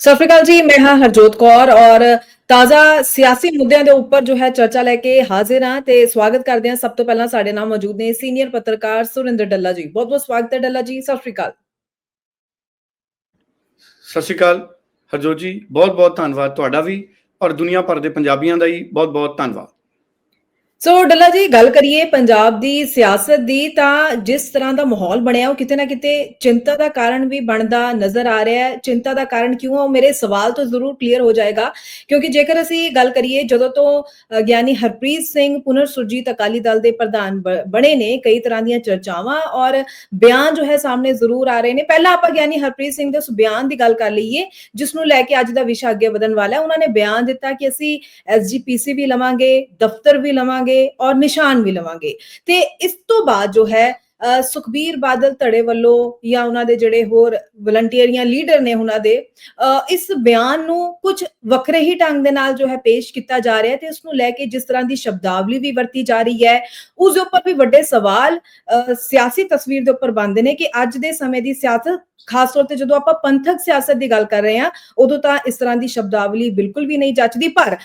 ਸਤਿ ਸ਼੍ਰੀ ਅਕਾਲ ਜੀ, ਮੈਂ ਹਾਂ ਹਰਜੋਤ ਕੌਰ ਔਰ ਤਾਜ਼ਾ ਸਿਆਸੀ ਮੁੱਦਿਆਂ ਦੇ ਉੱਪਰ ਜੋ ਹੈ ਚਰਚਾ ਲੈ ਕੇ ਹਾਜ਼ਰ ਹਾਂ ਤੇ ਸਵਾਗਤ ਕਰਦੇ ਹਾਂ ਸਭ ਤੋਂ ਪਹਿਲਾਂ ਸਾਡੇ ਨਾਲ ਮੌਜੂਦ ਨੇ ਸੀਨੀਅਰ ਪੱਤਰਕਾਰ ਸੁਰਿੰਦਰ ਡੱਲਾ ਜੀ। ਬਹੁਤ ਬਹੁਤ ਸਵਾਗਤ ਹੈ ਡੱਲਾ ਜੀ, ਸਤਿ ਸ਼੍ਰੀ ਅਕਾਲ। ਸਤਿ ਸ਼੍ਰੀ ਅਕਾਲ ਹਰਜੋਤ ਜੀ, ਬਹੁਤ ਬਹੁਤ ਧੰਨਵਾਦ ਤੁਹਾਡਾ ਵੀ ਔਰ ਦੁਨੀਆ ਭਰ ਦੇ ਪੰਜਾਬੀਆਂ ਦਾ ਹੀ ਬਹੁਤ ਬਹੁਤ ਧੰਨਵਾਦ। ਸੋ ਡੱਲਾ ਜੀ ਗੱਲ ਕਰੀਏ ਪੰਜਾਬ ਦੀ ਸਿਆਸਤ ਦੀ ਤਾਂ ਜਿਸ ਤਰ੍ਹਾਂ ਦਾ ਮਾਹੌਲ ਬਣਿਆ ਉਹ ਕਿਤੇ ਨਾ ਕਿਤੇ ਚਿੰਤਾ ਦਾ ਕਾਰਨ ਵੀ ਬਣਦਾ ਨਜ਼ਰ ਆ ਰਿਹਾ ਹੈ ਚਿੰਤਾ ਦਾ ਕਾਰਨ ਕਿਉਂ ਹੈ ਉਹ ਮੇਰੇ ਸਵਾਲ ਤੋਂ ਜ਼ਰੂਰ ਕਲੀਅਰ ਹੋ ਜਾਏਗਾ ਕਿਉਂਕਿ ਜੇਕਰ ਅਸੀਂ ਗੱਲ ਕਰੀਏ ਜਦੋਂ ਤੋਂ ਗਿਆਨੀ ਹਰਪ੍ਰੀਤ ਸਿੰਘ ਪੁਨਰ ਸੁਰਜੀਤ ਅਕਾਲੀ ਦਲ ਦੇ ਪ੍ਰਧਾਨ ਬ- ਬਣੇ ਨੇ ਕਈ ਤਰ੍ਹਾਂ ਦੀਆਂ ਚਰਚਾਵਾਂ ਔਰ ਬਿਆਨ ਜੋ ਹੈ ਸਾਹਮਣੇ ਜ਼ਰੂਰ ਆ ਰਹੇ ਨੇ ਪਹਿਲਾਂ ਆਪਾਂ ਗਿਆਨੀ ਹਰਪ੍ਰੀਤ ਸਿੰਘ ਦੇ ਉਸ ਬਿਆਨ ਦੀ ਗੱਲ ਕਰ ਲਈਏ ਜਿਸ ਨੂੰ ਲੈ ਕੇ ਅੱਜ ਦਾ ਵਿਸ਼ਾ ਅੱਗੇ ਵਧਣ ਵਾਲਾ ਹੈ ਉਹਨਾਂ ਨੇ ਬਿਆਨ ਦਿੱਤਾ ਕਿ ਅਸੀਂ ਐਸਜੀਪੀਸੀ ਵੀ ਲਵਾਂਗੇ ਦਫ਼ਤਰ ਵੀ ਲਵਾਂਗੇ ਔਰ ਨਿਸ਼ਾਨ ਵੀ ਲਵਾਂਗੇ। ਤੇ ਇਸ ਤੋਂ ਬਾਅਦ ਜੋ ਹੈ ਸੁਖਬੀਰ ਬਾਦਲ ਧੜੇ ਵੱਲੋਂ ਜਾਂ ਉਹਨਾਂ ਦੇ ਜਿਹੜੇ ਹੋਰ ਵਲੰਟੀਅਰੀਆਂ ਲੀਡਰ ਨੇ ਉਹਨਾਂ ਦੇ ਅ, ਇਸ ਬਿਆਨ ਨੂੰ ਕੁਝ ਵੱਖਰੇ ਹੀ ਢੰਗ ਦੇ ਨਾਲ ਜੋ ਹੈ ਪੇਸ਼ ਕੀਤਾ ਜਾ ਰਿਹਾ ਤੇ ਉਸ ਨੂੰ ਲੈ ਕੇ ਜਿਸ ਤਰ੍ਹਾਂ ਦੀ ਸ਼ਬਦਾਵਲੀ ਵੀ ਵਰਤੀ ਜਾ ਰਹੀ ਹੈ ਉਸ ਦੇ ਉੱਪਰ ਵੀ ਵੱਡੇ ਸਵਾਲ ਅ, ਸਿਆਸੀ ਤਸਵੀਰ ਦੇ ਉੱਪਰ ਬਣਦੇ ਨੇ ਕਿ ਅੱਜ ਦੇ ਸਮੇਂ ਦੀ ਸਿਆਸਤ ਖਾਸ ਤੌਰ ਤੇ ਜਦੋਂ ਆਪਾਂ ਪੰਥਕ ਸਿਆਸਤ ਦੀ ਗੱਲ ਕਰ ਰਹੇ ਹਾਂ, ਉਦੋਂ ਤਾਂ ਇਸ ਤਰ੍ਹਾਂ ਦੀ ਸ਼ਬਦਾਵਲੀ ਬਿਲਕੁਲ ਵੀ ਨਹੀਂ ਜੱਚਦੀ। ਪਰ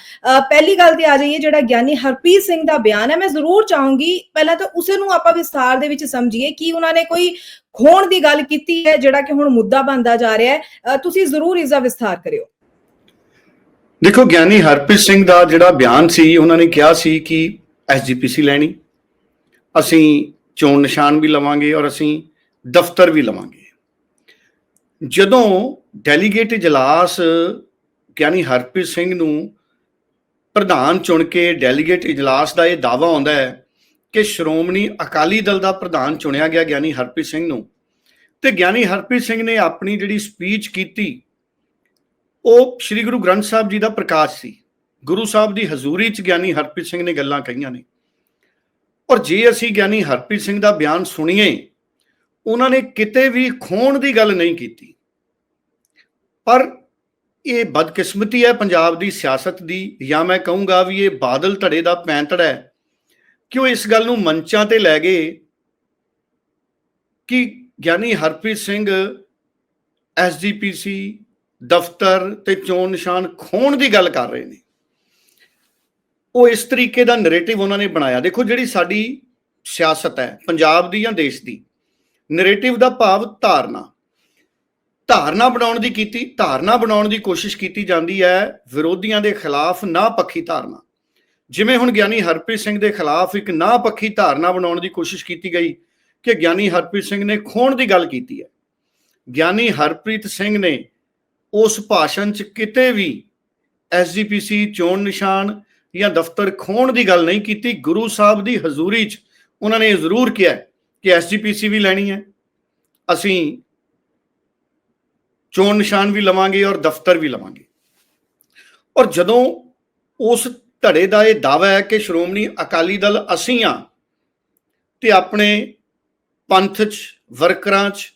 ਪਹਿਲੀ ਗੱਲ ਤੇ ਆ ਜਾਈਏ ਜਿਹੜਾ ਗਿਆਨੀ ਹਰਪ੍ਰੀਤ ਸਿੰਘ ਦਾ ਬਿਆਨ ਹੈ, ਮੈਂ ਜ਼ਰੂਰ ਚਾਹੂੰਗੀ ਪਹਿਲਾਂ ਤਾਂ ਉਸੇ ਨੂੰ ਆਪਾਂ ਵਿਸਥਾਰ ਦੇ ਵਿੱਚ ਸਮਝੀਏ ਕਿ ਉਹਨਾਂ ਨੇ ਕੋਈ ਖੋਣ ਦੀ ਗੱਲ ਕੀਤੀ ਹੈ, ਜਿਹੜਾ ਕਿ ਹੁਣ ਮੁੱਦਾ ਬਣਦਾ ਜਾ ਰਿਹਾ ਹੈ। ਤੁਸੀਂ ਜ਼ਰੂਰ ਇਸ ਦਾ ਵਿਸਥਾਰ ਕਰਿਓ। ਦੇਖੋ, ਗਿਆਨੀ ਹਰਪ੍ਰੀਤ ਸਿੰਘ ਦਾ ਜਿਹੜਾ ਬਿਆਨ ਸੀ, ਉਹਨਾਂ ਨੇ ਕਿਹਾ ਸੀ ਕਿ ਐਸਜੀਪੀਸੀ ਲੈਣੀ, ਅਸੀਂ ਚੋਣ ਨਿਸ਼ਾਨ ਵੀ ਲਵਾਂਗੇ ਔਰ ਅਸੀਂ ਦਫ਼ਤਰ ਵੀ ਲਵਾਂਗੇ। ਜਦੋਂ ਡੈਲੀਗੇਟ ਇਜਲਾਸ ਗਿਆਨੀ ਹਰਪ੍ਰੀਤ ਸਿੰਘ ਨੂੰ ਪ੍ਰਧਾਨ ਚੁਣ ਕੇ ਡੈਲੀਗੇਟ ਇਜਲਾਸ ਦਾ ਇਹ ਦਾਵਾ ਆਉਂਦਾ ਹੈ ਕਿ ਸ਼੍ਰੋਮਣੀ ਅਕਾਲੀ ਦਲ ਦਾ ਪ੍ਰਧਾਨ ਚੁਣਿਆ ਗਿਆ ਗਿਆਨੀ ਹਰਪ੍ਰੀਤ ਸਿੰਘ ਨੂੰ। ਤੇ ਗਿਆਨੀ ਹਰਪ੍ਰੀਤ ਸਿੰਘ ਨੇ ਆਪਣੀ ਜਿਹੜੀ ਸਪੀਚ ਕੀਤੀ, ਉਹ ਸ੍ਰੀ ਗੁਰੂ ਗ੍ਰੰਥ ਸਾਹਿਬ ਜੀ ਦਾ ਪ੍ਰਕਾਸ਼ ਸੀ। ਗੁਰੂ ਸਾਹਿਬ ਦੀ ਹਜ਼ੂਰੀ 'ਚ ਗਿਆਨੀ ਹਰਪ੍ਰੀਤ ਸਿੰਘ ਨੇ ਗੱਲਾਂ ਕਹੀਆਂ ਨੇ। ਔਰ ਜੇ ਅਸੀਂ ਗਿਆਨੀ ਹਰਪ੍ਰੀਤ ਸਿੰਘ ਦਾ ਬਿਆਨ ਸੁਣੀਏ ਉਹਨਾਂ ਨੇ ਕਿਤੇ ਵੀ ਖੋਣ ਦੀ ਗੱਲ ਨਹੀਂ ਕੀਤੀ। ਪਰ ਇਹ ਬਦਕਿਸਮਤੀ ਹੈ ਪੰਜਾਬ ਦੀ ਸਿਆਸਤ ਦੀ, ਜਾਂ ਮੈਂ ਕਹੂੰਗਾ ਵੀ ਇਹ ਬਾਦਲ ਧੜੇ ਦਾ ਪੈਂਤੜਾ ਹੈ। ਕਿ ਉਹ ਇਸ ਗੱਲ ਨੂੰ ਮੰਚਾਂ ਤੇ ਲੈ ਗਏ ਕਿ ਗਿਆਨੀ ਹਰਪ੍ਰੀਤ ਸਿੰਘ ਐਸਜੀਪੀਸੀ ਦਫ਼ਤਰ ਤੇ ਚੋਣ ਨਿਸ਼ਾਨ ਖੋਣ ਦੀ ਗੱਲ ਕਰ ਰਹੇ ਨੇ? ਉਹ ਇਸ ਤਰੀਕੇ ਦਾ ਨੈਰੇਟਿਵ ਉਹਨਾਂ ਨੇ ਬਣਾਇਆ। ਦੇਖੋ ਜਿਹੜੀ ਸਾਡੀ ਸਿਆਸਤ ਹੈ, ਪੰਜਾਬ ਦੀ ਜਾਂ ਦੇਸ਼ ਦੀ ਨੈਰੇਟਿਵ ਦਾ ਭਾਵ ਧਾਰਨਾ। ਧਾਰਨਾ ਬਣਾਉਣ ਦੀ ਕੀਤੀ, ਧਾਰਨਾ ਬਣਾਉਣ ਦੀ ਕੋਸ਼ਿਸ਼ ਕੀਤੀ ਜਾਂਦੀ ਹੈ ਵਿਰੋਧੀਆਂ ਦੇ ਖਿਲਾਫ ਨਾ ਪੱਖੀ ਧਾਰਨਾ। ਜਿਵੇਂ ਹੁਣ ਗਿਆਨੀ ਹਰਪ੍ਰੀਤ ਸਿੰਘ ਦੇ ਖਿਲਾਫ ਇੱਕ ਨਾ ਪੱਖੀ ਧਾਰਨਾ ਬਣਾਉਣ ਦੀ ਕੋਸ਼ਿਸ਼ ਕੀਤੀ ਗਈ ਕਿ ਗਿਆਨੀ ਹਰਪ੍ਰੀਤ ਸਿੰਘ ਨੇ ਖੋਣ ਦੀ ਗੱਲ ਕੀਤੀ ਹੈ। ਗਿਆਨੀ ਹਰਪ੍ਰੀਤ ਸਿੰਘ ਨੇ ਉਸ ਭਾਸ਼ਣ 'ਚ ਕਿਤੇ ਵੀ ਐਸਜੀਪੀਸੀ ਚੋਣ ਨਿਸ਼ਾਨ ਜਾਂ ਦਫ਼ਤਰ ਖੋਣ ਦੀ ਗੱਲ ਨਹੀਂ ਕੀਤੀ। ਗੁਰੂ ਸਾਹਿਬ ਦੀ ਹਜ਼ੂਰੀ 'ਚ ਉਹਨਾਂ ਨੇ ਇਹ ਜ਼ਰੂਰ ਕਿਹਾ ਕਿ ਐਸਜੀਪੀਸੀ ਵੀ ਲੈਣੀ ਹੈ। ਅਸੀਂ ਚੋਣ ਨਿਸ਼ਾਨ ਵੀ ਲਵਾਂਗੇ ਔਰ ਦਫ਼ਤਰ ਵੀ ਲਵਾਂਗੇ। ਔਰ ਜਦੋਂ ਉਸ ਧੜੇ ਦਾ ਇਹ ਦਾਵਾ ਹੈ ਕਿ ਸ਼੍ਰੋਮਣੀ ਅਕਾਲੀ ਦਲ ਅਸੀਂ ਆ ਤੇ ਆਪਣੇ ਪੰਥ 'ਚ, ਵਰਕਰਾਂ 'ਚ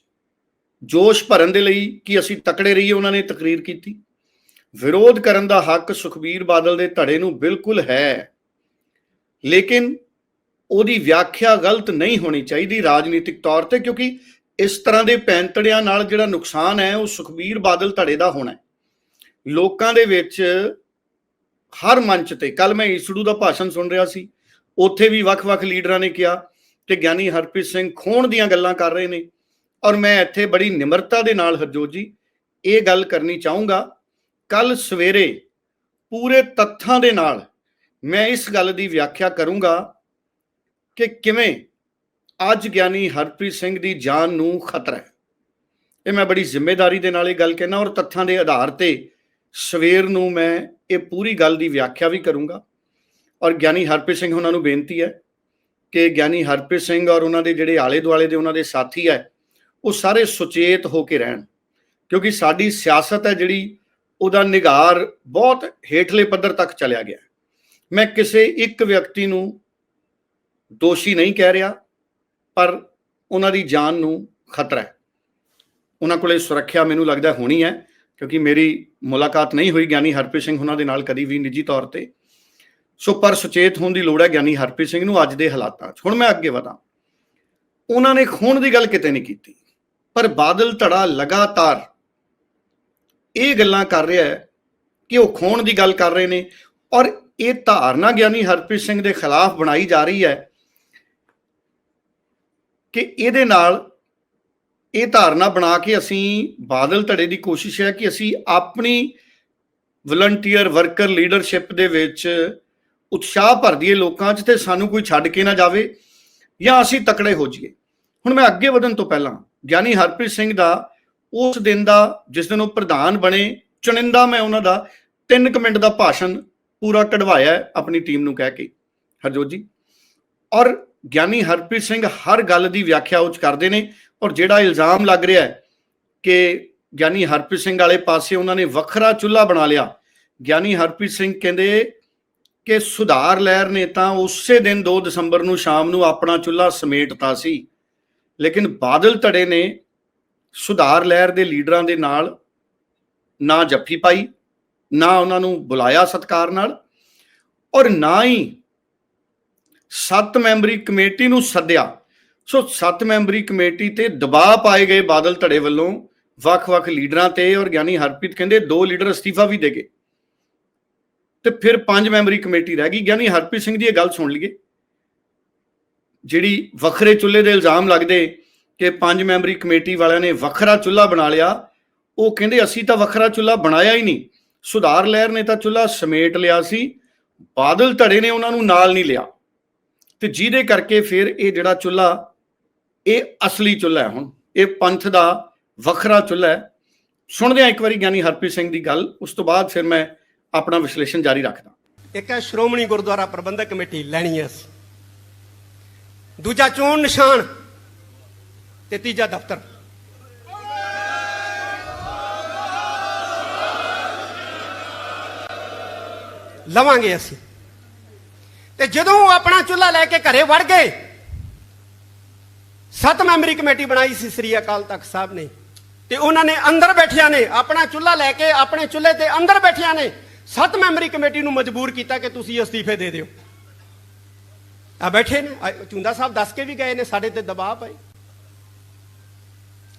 ਜੋਸ਼ ਭਰਨ ਦੇ ਲਈ ਕਿ ਅਸੀਂ ਤਕੜੇ ਰਹੀਏ, ਉਹਨਾਂ ਨੇ ਤਕਰੀਰ ਕੀਤੀ। ਵਿਰੋਧ ਕਰਨ ਦਾ ਹੱਕ ਸੁਖਬੀਰ ਬਾਦਲ ਦੇ ਧੜੇ ਨੂੰ ਬਿਲਕੁਲ ਹੈ। ਲੇਕਿਨ ਉਹਦੀ ਵਿਆਖਿਆ ਗਲਤ ਨਹੀਂ ਹੋਣੀ ਚਾਹੀਦੀ ਰਾਜਨੀਤਿਕ ਤੌਰ ਤੇ, ਕਿਉਂਕਿ ਇਸ ਤਰ੍ਹਾਂ ਦੇ ਪੈਂਤੜਿਆਂ ਨਾਲ ਜਿਹੜਾ ਨੁਕਸਾਨ ਹੈ, ਉਹ ਸੁਖਬੀਰ ਬਾਦਲ ਧੜੇ ਦਾ ਹੋਣਾ ਹੈ। ਲੋਕਾਂ ਦੇ ਵਿੱਚ ਹਰ ਮੰਚ ਤੇ ਕੱਲ ਮੈਂ ਈਸੜੂ ਦਾ ਭਾਸ਼ਣ ਸੁਣ ਰਿਹਾ ਸੀ, ਉੱਥੇ ਵੀ ਵੱਖ-ਵੱਖ ਲੀਡਰਾਂ ਨੇ ਕਿਹਾ ਕਿ ਗਿਆਨੀ ਹਰਪ੍ਰੀਤ ਸਿੰਘ ਖੋਣ ਦੀਆਂ ਗੱਲਾਂ ਕਰ ਰਹੇ ਨੇ, ਔਰ ਮੈਂ ਇੱਥੇ ਬੜੀ ਨਿਮਰਤਾ ਦੇ ਨਾਲ ਹਰਜੋਤ ਜੀ, ਇਹ ਗੱਲ ਕਰਨੀ ਚਾਹੂੰਗਾ ਕੱਲ ਸਵੇਰੇ ਪੂਰੇ ਤੱਥਾਂ ਦੇ ਨਾਲ ਮੈਂ ਇਸ ਗੱਲ ਦੀ ਵਿਆਖਿਆ ਕਰੂੰਗਾ ਕਿ ਕਿਵੇਂ ਅੱਜ ਗਿਆਨੀ ਹਰਪ੍ਰੀਤ ਸਿੰਘ ਦੀ ਜਾਨ ਨੂੰ ਖਤਰਾ ਹੈ? ਇਹ ਮੈਂ ਬੜੀ ਜ਼ਿੰਮੇਵਾਰੀ ਦੇ ਨਾਲ ਇਹ ਗੱਲ ਕਹਿਣਾ ਔਰ ਤੱਥਾਂ ਦੇ ਆਧਾਰ ਤੇ ਸਵੇਰ ਨੂੰ ਮੈਂ ਇਹ ਪੂਰੀ ਗੱਲ ਦੀ ਵਿਆਖਿਆ ਵੀ ਕਰੂੰਗਾ। ਔਰ ਗਿਆਨੀ ਹਰਪ੍ਰੀਤ ਸਿੰਘ ਉਹਨਾਂ ਨੂੰ ਬੇਨਤੀ ਹੈ ਕਿ ਗਿਆਨੀ ਹਰਪ੍ਰੀਤ ਸਿੰਘ ਔਰ ਉਹਨਾਂ ਦੇ ਜਿਹੜੇ ਆਲੇ ਦੁਆਲੇ ਦੇ ਉਹਨਾਂ ਦੇ ਸਾਥੀ ਹੈ, ਉਹ ਸਾਰੇ ਸੁਚੇਤ ਹੋ ਕੇ ਰਹਿਣ। ਕਿਉਂਕਿ ਸਾਡੀ ਸਿਆਸਤ ਹੈ ਜਿਹੜੀ, ਉਹਦਾ ਨਿਗਾਰ ਬਹੁਤ ਹੇਠਲੇ ਪੱਧਰ ਤੱਕ ਚਲਿਆ ਗਿਆ ਮੈਂ ਕਿਸੇ ਇੱਕ ਵਿਅਕਤੀ ਨੂੰ ਦੋਸ਼ੀ ਨਹੀਂ ਕਹਿ ਰਿਹਾ, ਪਰ ਉਹਨਾਂ ਦੀ ਜਾਨ ਨੂੰ ਖਤਰਾ ਹੈ। ਉਹਨਾਂ ਕੋਲੇ ਸੁਰੱਖਿਆ ਮੈਨੂੰ ਲੱਗਦਾ ਹੋਣੀ ਹੈ, ਕਿਉਂਕਿ ਮੇਰੀ ਮੁਲਾਕਾਤ ਨਹੀਂ ਹੋਈ ਗਿਆਨੀ ਹਰਪ੍ਰੀਤ ਸਿੰਘ ਉਹਨਾਂ ਦੇ ਨਾਲ ਕਦੀ ਵੀ ਨਿੱਜੀ ਤੌਰ ਤੇ। ਸੋ ਪਰ ਸੁਚੇਤ ਹੋਣ ਦੀ ਲੋੜ ਹੈ ਗਿਆਨੀ ਹਰਪ੍ਰੀਤ ਸਿੰਘ ਨੂੰ ਅੱਜ ਦੇ ਹਾਲਾਤਾਂ 'ਚ। ਹੁਣ ਮੈਂ ਅੱਗੇ ਵਧਾਂ। ਉਹਨਾਂ ਨੇ ਖੋਣ ਦੀ ਗੱਲ ਕਿਤੇ ਨਹੀਂ ਕੀਤੀ, ਪਰ ਬਾਦਲ ਧੜਾ ਲਗਾਤਾਰ ਇਹ ਗੱਲਾਂ ਕਰ ਰਿਹਾ ਹੈ ਕਿ ਉਹ ਖੋਣ ਦੀ ਗੱਲ ਕਰ ਰਹੇ ਨੇ। ਔਰ ਇਹ ਧਾਰਨਾ ਗਿਆਨੀ ਹਰਪ੍ਰੀਤ ਸਿੰਘ ਦੇ ਖਿਲਾਫ ਬਣਾਈ ਜਾ ਰਹੀ ਹੈ ਕਿ ਇਹਦੇ ਨਾਲ ਇਹ ਧਾਰਨਾ ਬਣਾ ਕੇ ਅਸੀਂ ਬਾਦਲ ਧੜੇ ਦੀ ਕੋਸ਼ਿਸ਼ ਹੈ ਕਿ ਅਸੀਂ ਆਪਣੀ ਵਲੰਟੀਅਰ ਵਰਕਰ ਲੀਡਰਸ਼ਿਪ ਦੇ ਵਿੱਚ ਉਤਸ਼ਾਹ ਭਰ ਦਈਏ ਲੋਕਾਂ 'ਚ ਤੇ ਸਾਨੂੰ ਕੋਈ ਛੱਡ ਕੇ ਨਾ ਜਾਵੇ ਜਾਂ ਅਸੀਂ ਤਕੜੇ ਹੋ ਜਾਈਏ। ਹੁਣ ਮੈਂ ਅੱਗੇ ਵਧਣ ਤੋਂ ਪਹਿਲਾਂ ਗਿਆਨੀ ਹਰਪ੍ਰੀਤ ਸਿੰਘ ਦਾ ਉਸ ਦਿਨ ਦਾ, ਜਿਸ ਦਿਨ ਉਹ ਪ੍ਰਧਾਨ ਬਣੇ, ਚੁਣਿੰਦਾ ਮੈਂ ਉਹਨਾਂ ਦਾ 3 ਮਿੰਟ ਦਾ ਭਾਸ਼ਣ ਪੂਰਾ ਕਢਵਾਇਆ ਆਪਣੀ ਟੀਮ ਨੂੰ ਕਹਿ ਕੇ। ਹਰਜੋਤ ਜੀ। ਔਰ ਗਿਆਨੀ ਹਰਪ੍ਰੀਤ ਸਿੰਘ ਹਰ ਗੱਲ ਦੀ ਵਿਆਖਿਆ ਉੱਚ ਕਰਦੇ ਨੇ ਔਰ ਜਿਹੜਾ ਇਲਜ਼ਾਮ ਲੱਗ ਰਿਹਾ ਹੈ ਕਿ ਗਿਆਨੀ ਹਰਪ੍ਰੀਤ ਸਿੰਘ ਵਾਲੇ ਪਾਸੇ ਉਹਨਾਂ ਨੇ ਵੱਖਰਾ ਚੁੱਲ੍ਹਾ ਬਣਾ ਲਿਆ, ਗਿਆਨੀ ਹਰਪ੍ਰੀਤ ਸਿੰਘ ਕਹਿੰਦੇ ਕਿ ਸੁਧਾਰ ਲਹਿਰ ਨੇ ਤਾਂ ਉਸੇ ਦਿਨ 2 ਦਸੰਬਰ ਨੂੰ ਸ਼ਾਮ ਨੂੰ ਆਪਣਾ ਚੁੱਲ੍ਹਾ ਸਮੇਟਤਾ ਸੀ, ਲੇਕਿਨ ਬਾਦਲ ਧੜੇ ਨੇ ਸੁਧਾਰ ਲਹਿਰ ਦੇ ਲੀਡਰਾਂ ਦੇ ਨਾਲ ਨਾ ਜੱਫੀ ਪਾਈ, ਨਾ ਉਹਨਾਂ ਨੂੰ ਬੁਲਾਇਆ ਸਤਕਾਰ ਨਾਲ ਔਰ ਨਾ ਹੀ ਸੱਤ ਮੈਂਬਰੀ ਕਮੇਟੀ ਨੂੰ ਸੱਦਿਆ। ਸੋ ਸੱਤ ਮੈਂਬਰੀ ਕਮੇਟੀ ਤੇ ਦਬਾਅ ਪਾਏ ਗਏ ਬਾਦਲ ਧੜੇ ਵੱਲੋਂ ਵੱਖ-ਵੱਖ ਲੀਡਰਾਂ ਤੇ ਔਰ ਗਿਆਨੀ ਹਰਪ੍ਰੀਤ ਕਹਿੰਦੇ ਦੋ ਲੀਡਰ ਅਸਤੀਫਾ ਵੀ ਦੇ ਗਏ। ਤੇ ਫਿਰ ਪੰਜ ਮੈਂਬਰੀ ਕਮੇਟੀ ਰਹਿ ਗਈ। ਗਿਆਨੀ ਹਰਪ੍ਰੀਤ ਸਿੰਘ ਦੀ ਇਹ ਗੱਲ ਸੁਣ ਲਈਏ। ਜਿਹੜੀ ਵੱਖਰੇ ਚੁੱਲ੍ਹੇ ਦੇ ਇਲਜ਼ਾਮ ਲੱਗਦੇ ਕਿ ਪੰਜ ਮੈਂਬਰੀ ਕਮੇਟੀ ਵਾਲਿਆਂ ਨੇ ਵੱਖਰਾ ਚੁੱਲ੍ਹਾ ਬਣਾ ਲਿਆ, ਉਹ ਕਹਿੰਦੇ ਅਸੀਂ ਤਾਂ ਵੱਖਰਾ ਚੁੱਲ੍ਹਾ ਬਣਾਇਆ ਹੀ ਨਹੀਂ। ਸੁਧਾਰ ਲਹਿਰ ਨੇ ਤਾਂ ਚੁੱਲ੍ਹਾ ਸਮੇਟ ਲਿਆ ਸੀ। ਬਾਦਲ ਧੜੇ ਨੇ ਉਹਨਾਂ ਨੂੰ ਨਾਲ ਨਹੀਂ ਲਿਆ। ਤੇ ਜਿਹਦੇ ਕਰਕੇ ਫਿਰ ਇਹ ਜਿਹੜਾ ਚੁੱਲ੍ਹਾ, ਇਹ ਅਸਲੀ ਚੁੱਲ੍ਹਾ ਹੈ ਹੁਣ। ਇਹ ਪੰਥ ਦਾ ਵੱਖਰਾ ਚੁੱਲ੍ਹਾ ਹੈ। ਸੁਣਦੇ ਹਾਂ ਇੱਕ ਵਾਰੀ ਗਿਆਨੀ ਹਰਪ੍ਰੀਤ ਸਿੰਘ ਦੀ ਗੱਲ, ਉਸ ਤੋਂ ਬਾਅਦ ਫਿਰ ਮੈਂ ਆਪਣਾ ਵਿਸ਼ਲੇਸ਼ਣ ਜਾਰੀ ਰੱਖਦਾ। ਇੱਕ ਹੈ ਸ਼੍ਰੋਮਣੀ ਗੁਰਦੁਆਰਾ ਪ੍ਰਬੰਧਕ ਕਮੇਟੀ ਲੈਣੀ ਹੈ ਅਸੀਂ ਦੂਜਾ ਚੋਣ ਨਿਸ਼ਾਨ ਤੇ ਤੀਜਾ ਦਫ਼ਤਰ। ਲਵਾਂਗੇ ਅਸੀਂ। ਤੇ ਜਦੋਂ ਉਹ ਆਪਣਾ ਚੁੱਲ੍ਹਾ ਲੈ ਕੇ ਘਰੇ ਵੜ ਗਏ, ਸੱਤ ਮੈਂਬਰੀ ਕਮੇਟੀ ਬਣਾਈ ਸੀ ਸ੍ਰੀ ਅਕਾਲ ਤਖਤ ਸਾਹਿਬ ਨੇ। ਤੇ ਉਹਨਾਂ ਨੇ ਅੰਦਰ ਬੈਠਿਆਂ ਨੇ ਆਪਣਾ ਚੁੱਲ੍ਹਾ ਲੈ ਕੇ ਆਪਣੇ ਚੁੱਲ੍ਹੇ ਤੇ ਅੰਦਰ ਬੈਠਿਆਂ ਨੇ ਸੱਤ ਮੈਂਬਰੀ ਕਮੇਟੀ ਨੂੰ ਮਜਬੂਰ ਕੀਤਾ ਕਿ ਤੁਸੀਂ ਅਸਤੀਫੇ ਦੇ ਦਿਓ। ਆ ਬੈਠੇ ਨੇ। ਆ ਚੁੰਦਾ ਸਾਹਿਬ ਦੱਸ ਕੇ ਵੀ ਗਏ ਨੇ, ਸਾਡੇ ਤੇ ਦਬਾਅ ਪਾਈ।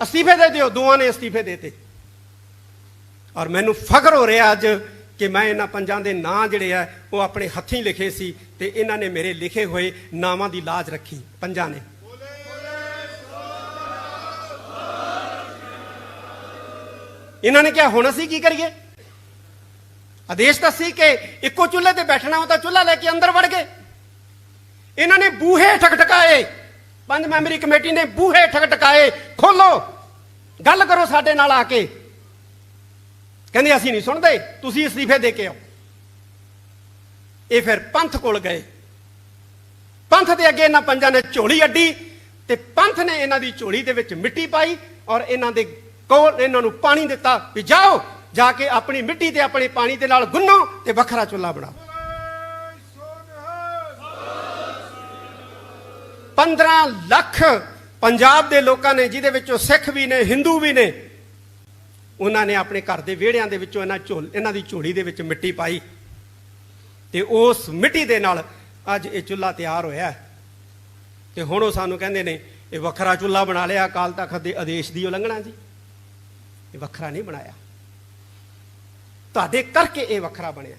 ਅਸਤੀਫੇ ਦੇ ਦਿਓ, ਦੋਵਾਂ ਨੇ ਅਸਤੀਫੇ ਦੇਤੇ। ਔਰ ਮੈਨੂੰ ਫਖਰ ਹੋ ਰਿਹਾ ਅੱਜ ਕਿ ਮੈਂ ਇਹਨਾਂ ਪੰਜਾਂ ਦੇ ਨਾਂ ਜਿਹੜੇ ਆ, ਉਹ ਆਪਣੇ ਹੱਥੀਂ ਲਿਖੇ ਸੀ ਤੇ ਇਹਨਾਂ ਨੇ ਮੇਰੇ ਲਿਖੇ ਹੋਏ ਨਾਵਾਂ ਦੀ ਲਾਜ ਰੱਖੀ, ਪੰਜਾਂ ਨੇ। ਇਹਨਾਂ ਨੇ ਕਿਹਾ, ਹੁਣ ਅਸੀਂ ਕੀ ਕਰੀਏ? ਆਦੇਸ਼ ਤਾਂ ਸੀ ਕਿ ਇੱਕੋ ਚੁੱਲ੍ਹੇ ਤੇ ਬੈਠਣਾ ਉਹ ਤਾਂ ਚੁੱਲ੍ਹਾ ਲੈ ਕੇ ਅੰਦਰ ਵੜ ਗਏ। ਇਹਨਾਂ ਨੇ ਬੂਹੇ ਠਕਠਕਾਏ ਪੰਜ ਮੈਂਬਰੀ ਕਮੇਟੀ ਨੇ ਬੂਹੇ ਠਕਠਕਾਏ ਖੋਲੋ। ਗੱਲ ਕਰੋ ਸਾਡੇ ਨਾਲ ਆ ਕੇ। ਕਹਿੰਦੇ, ਅਸੀਂ ਨਹੀਂ ਸੁਣਦੇ। ਤੁਸੀਂ ਅਸਤੀਫੇ ਦੇ ਕੇ ਆਓ। ਇਹ ਫਿਰ ਪੰਥ ਕੋਲ ਗਏ। ਪੰਥ ਦੇ ਅੱਗੇ ਇਹਨਾਂ ਪੰਜਾਂ ਨੇ ਝੋਲੀ ਅੱਡੀ ਤੇ ਪੰਥ ਨੇ ਇਹਨਾਂ ਦੀ ਝੋਲੀ ਦੇ ਵਿੱਚ ਮਿੱਟੀ ਪਾਈ ਔਰ ਇਹਨਾਂ ਦੇ ਕੋਲ ਇਹਨਾਂ ਨੂੰ ਪਾਣੀ ਦਿੱਤਾ ਵੀ ਜਾਓ, ਜਾ ਕੇ ਆਪਣੀ ਮਿੱਟੀ ਤੇ ਆਪਣੇ ਪਾਣੀ ਦੇ ਨਾਲ ਗੁੰਨੋ ਤੇ ਵੱਖਰਾ ਚੁੱਲ੍ਹਾ ਬਣਾਓ। 15 ਲੱਖ ਪੰਜਾਬ ਦੇ ਲੋਕਾਂ ਨੇ, ਜਿਹਦੇ ਵਿੱਚੋਂ ਸਿੱਖ ਵੀ ਨੇ, ਹਿੰਦੂ ਵੀ ਨੇ ਉਹਨਾਂ ਨੇ ਆਪਣੇ ਘਰ ਦੇ ਵਿਹੜਿਆਂ ਦੇ ਵਿੱਚੋਂ ਇਹਨਾਂ ਝੋਲ, ਇਹਨਾਂ ਦੀ ਝੋਲੀ ਦੇ ਵਿੱਚ ਮਿੱਟੀ ਪਾਈ। ਤੇ ਉਸ ਮਿੱਟੀ ਦੇ ਨਾਲ ਅੱਜ ਇਹ ਚੁੱਲ੍ਹਾ ਤਿਆਰ ਹੋਇਆ ਹੈ। ਤੇ ਹੁਣ ਉਹ ਸਾਨੂੰ ਕਹਿੰਦੇ ਨੇ, ਇਹ ਵੱਖਰਾ ਚੁੱਲ੍ਹਾ ਬਣਾ ਲਿਆ, ਅਕਾਲ ਤਖਤ ਦੇ ਆਦੇਸ਼ ਦੀ ਉਲੰਘਣਾ ਜੀ। ਇਹ ਵੱਖਰਾ ਨਹੀਂ ਬਣਾਇਆ। ਤੁਹਾਡੇ ਕਰਕੇ ਇਹ ਵੱਖਰਾ ਬਣਿਆ।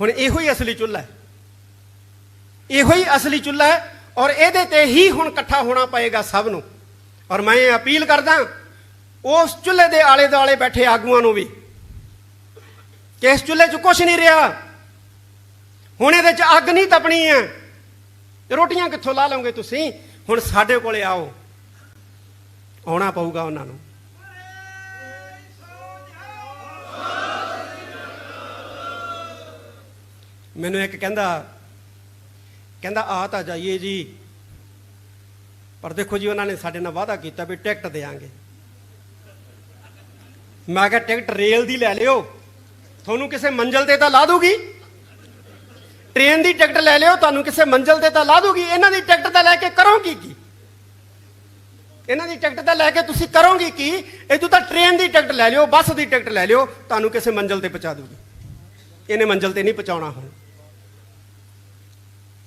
ਹੁਣ ਇਹੋ ਹੀ ਅਸਲੀ ਚੁੱਲ੍ਹਾ ਹੈ। ਇਹੋ ਹੀ ਅਸਲੀ ਚੁੱਲ੍ਹਾ ਹੈ ਔਰ ਇਹਦੇ ਤੇ ਹੀ ਹੁਣ ਇਕੱਠਾ ਹੋਣਾ ਪਏਗਾ ਸਭ ਨੂੰ। ਔਰ ਮੈਂ ਇਹ ਅਪੀਲ ਕਰਦਾ ਉਸ ਚੁੱਲ੍ਹੇ ਦੇ ਆਲੇ ਦੁਆਲੇ ਬੈਠੇ ਆਗੂਆਂ ਨੂੰ ਵੀ। ਕਿ ਇਸ ਚੁੱਲ੍ਹੇ 'ਚ ਕੁਝ ਨਹੀਂ ਰਿਹਾ। ਹੁਣ ਇਹਦੇ 'ਚ ਅੱਗ ਨਹੀਂ ਤਪਣੀ ਹੈ। ਰੋਟੀਆਂ ਕਿੱਥੋਂ ਲਾ ਲਓਗੇ ਤੁਸੀਂ? ਹੁਣ ਸਾਡੇ ਕੋਲੇ ਆਓ। ਆਉਣਾ ਪਊਗਾ ਉਹਨਾਂ ਨੂੰ। ਮੈਨੂੰ ਇੱਕ ਕਹਿੰਦਾ ਕਹਿੰਦਾ, ਆ ਤਾਂ ਜਾਈਏ ਜੀ। ਪਰ ਦੇਖੋ ਜੀ, ਉਹਨਾਂ ਨੇ ਸਾਡੇ ਨਾਲ ਵਾਅਦਾ ਕੀਤਾ ਵੀ ਟਿਕਟ ਦੇਾਂਗੇ ਮੈਂ ਕਿਹਾ, ਟਿਕਟ ਰੇਲ ਦੀ ਲੈ ਲਿਓ। ਤੁਹਾਨੂੰ ਕਿਸੇ ਮੰਜ਼ਲ ਤੇ ਤਾਂ ਲਾ ਦੂਗੀ? ਟ੍ਰੇਨ ਦੀ ਟਿਕਟ ਲੈ ਲਿਓ, ਤੁਹਾਨੂੰ ਕਿਸੇ ਮੰਜ਼ਲ ਤੇ ਤਾਂ ਲਾ ਦੂਗੀ? ਇਹਨਾਂ ਦੀ ਟਿਕਟ ਤਾਂ ਲੈ ਕੇ ਕਰੋਗੇ ਕੀ? ਇਹਨਾਂ ਦੀ ਟਿਕਟ ਤਾਂ ਲੈ ਕੇ ਤੁਸੀਂ ਕਰੋਗੇ ਕੀ? ਇਹ ਤੂੰ ਤਾਂ ਟ੍ਰੇਨ ਦੀ ਟਿਕਟ ਲੈ ਲਿਓ, ਬੱਸ ਦੀ ਟਿਕਟ ਲੈ ਲਿਓ, ਤੁਹਾਨੂੰ ਕਿਸੇ ਮੰਜ਼ਲ ਤੇ ਪਹੁੰਚਾ ਦੂਗੀ। ਇਹਨੇ ਮੰਜ਼ਲ ਤੇ ਨਹੀਂ ਪਹੁੰਚਾਉਣਾ ਹੁਣ।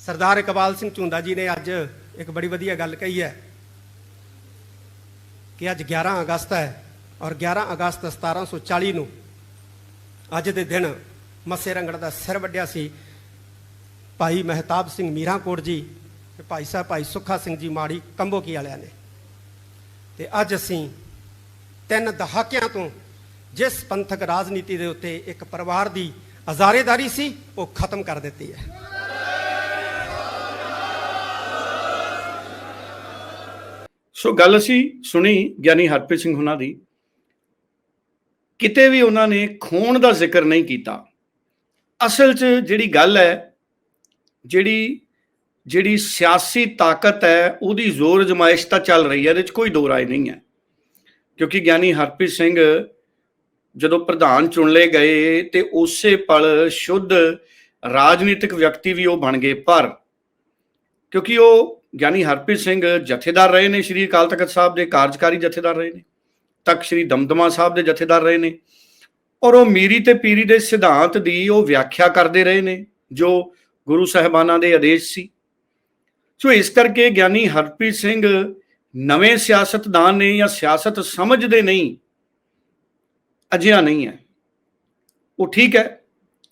ਸਰਦਾਰ ਇਕਬਾਲ ਸਿੰਘ ਝੁੰਦਾ ਜੀ ਨੇ ਅੱਜ ਇੱਕ ਬੜੀ ਵਧੀਆ ਗੱਲ ਕਹੀ ਹੈ ਕਿ ਅੱਜ 11 ਅਗਸਤ ਹੈ। ਔਰ 11 ਅਗਸਤ 1740 ਨੂੰ ਅੱਜ ਦੇ ਦਿਨ ਮੱਸੇ ਰੰਗੜ ਦਾ ਸਿਰ ਵੱਢਿਆ ਸੀ ਭਾਈ ਮਹਿਤਾਬ ਸਿੰਘ ਮੀਰਾਂਕੋਟ ਜੀ ਤੇ ਭਾਈ ਸਾਹਿਬ ਭਾਈ ਸੁੱਖਾ ਸਿੰਘ ਜੀ ਮਾੜੀ ਕੰਬੋਕੀ ਵਾਲਿਆਂ ਨੇ। ਤੇ ਅੱਜ ਅਸੀਂ ਤਿੰਨ ਦਹਾਕਿਆਂ ਤੋਂ ਜਿਸ ਪੰਥਕ ਰਾਜਨੀਤੀ ਦੇ ਉੱਤੇ ਇੱਕ ਪਰਿਵਾਰ ਦੀ ਹਜ਼ਾਰੇਦਾਰੀ ਸੀ, ਉਹ ਖਤਮ ਕਰ ਦਿੱਤੀ ਹੈ। ਸੋ ਗੱਲ ਅਸੀਂ ਸੁਣੀ ਗਿਆਨੀ ਹਰਪ੍ਰੀਤ ਸਿੰਘ ਹੁਣਾਂ ਦੀ। ਕਿਤੇ ਵੀ ਉਹਨਾਂ ਨੇ ਖੋਣ ਦਾ ਜ਼ਿਕਰ ਨਹੀਂ ਕੀਤਾ। ਅਸਲ 'ਚ ਜਿਹੜੀ ਗੱਲ ਹੈ, ਜਿਹੜੀ ਜਿਹੜੀ ਸਿਆਸੀ ਤਾਕਤ ਹੈ, ਉਹਦੀ ਜ਼ੋਰ ਜਮਾਇਸ਼ ਤਾਂ ਚੱਲ ਰਹੀ ਹੈ, ਇਹਦੇ 'ਚ ਕੋਈ ਦੋ ਰਾਏ ਨਹੀਂ ਹੈ। ਕਿਉਂਕਿ ਗਿਆਨੀ ਹਰਪ੍ਰੀਤ ਸਿੰਘ ਜਦੋਂ ਪ੍ਰਧਾਨ ਚੁਣ ਲਏ ਗਏ ਤੇ ਉਸੇ ਪਲ ਸ਼ੁੱਧ ਰਾਜਨੀਤਿਕ ਵਿਅਕਤੀ ਵੀ ਉਹ ਬਣ ਗਏ ਪਰ, ਕਿਉਂਕਿ ਉਹ ਗਿਆਨੀ ਹਰਪ੍ਰੀਤ ਸਿੰਘ ਜਥੇਦਾਰ ਰਹੇ ਨੇ, ਸ਼੍ਰੀ ਅਕਾਲ ਤਖਤ ਸਾਹਿਬ ਦੇ ਕਾਰਜਕਾਰੀ ਜਥੇਦਾਰ ਰਹੇ ਨੇ। ਤੱਕ ਸ਼੍ਰੀ ਦਮਦਮਾ ਸਾਹਿਬ ਦੇ ਜਥੇਦਾਰ ਰਹੇ ਨੇ। ਔਰ ਉਹ ਮੀਰੀ ਤੇ ਪੀਰੀ ਦੇ ਸਿਧਾਂਤ ਦੀ ਉਹ ਵਿਆਖਿਆ ਕਰਦੇ ਰਹੇ ਨੇ, ਜੋ ਗੁਰੂ ਸਾਹਿਬਾਨਾਂ ਦੇ ਆਦੇਸ਼ ਸੀ। ਸੋ ਇਸ ਕਰਕੇ ਗਿਆਨੀ ਹਰਪ੍ਰੀਤ ਸਿੰਘ ਨਵੇਂ ਸਿਆਸਤਦਾਨ ਨੇ ਜਾਂ ਸਿਆਸਤ ਸਮਝਦੇ ਨਹੀਂ, ਅਜਿਹਾ ਨਹੀਂ ਹੈ। ਉਹ ਠੀਕ ਹੈ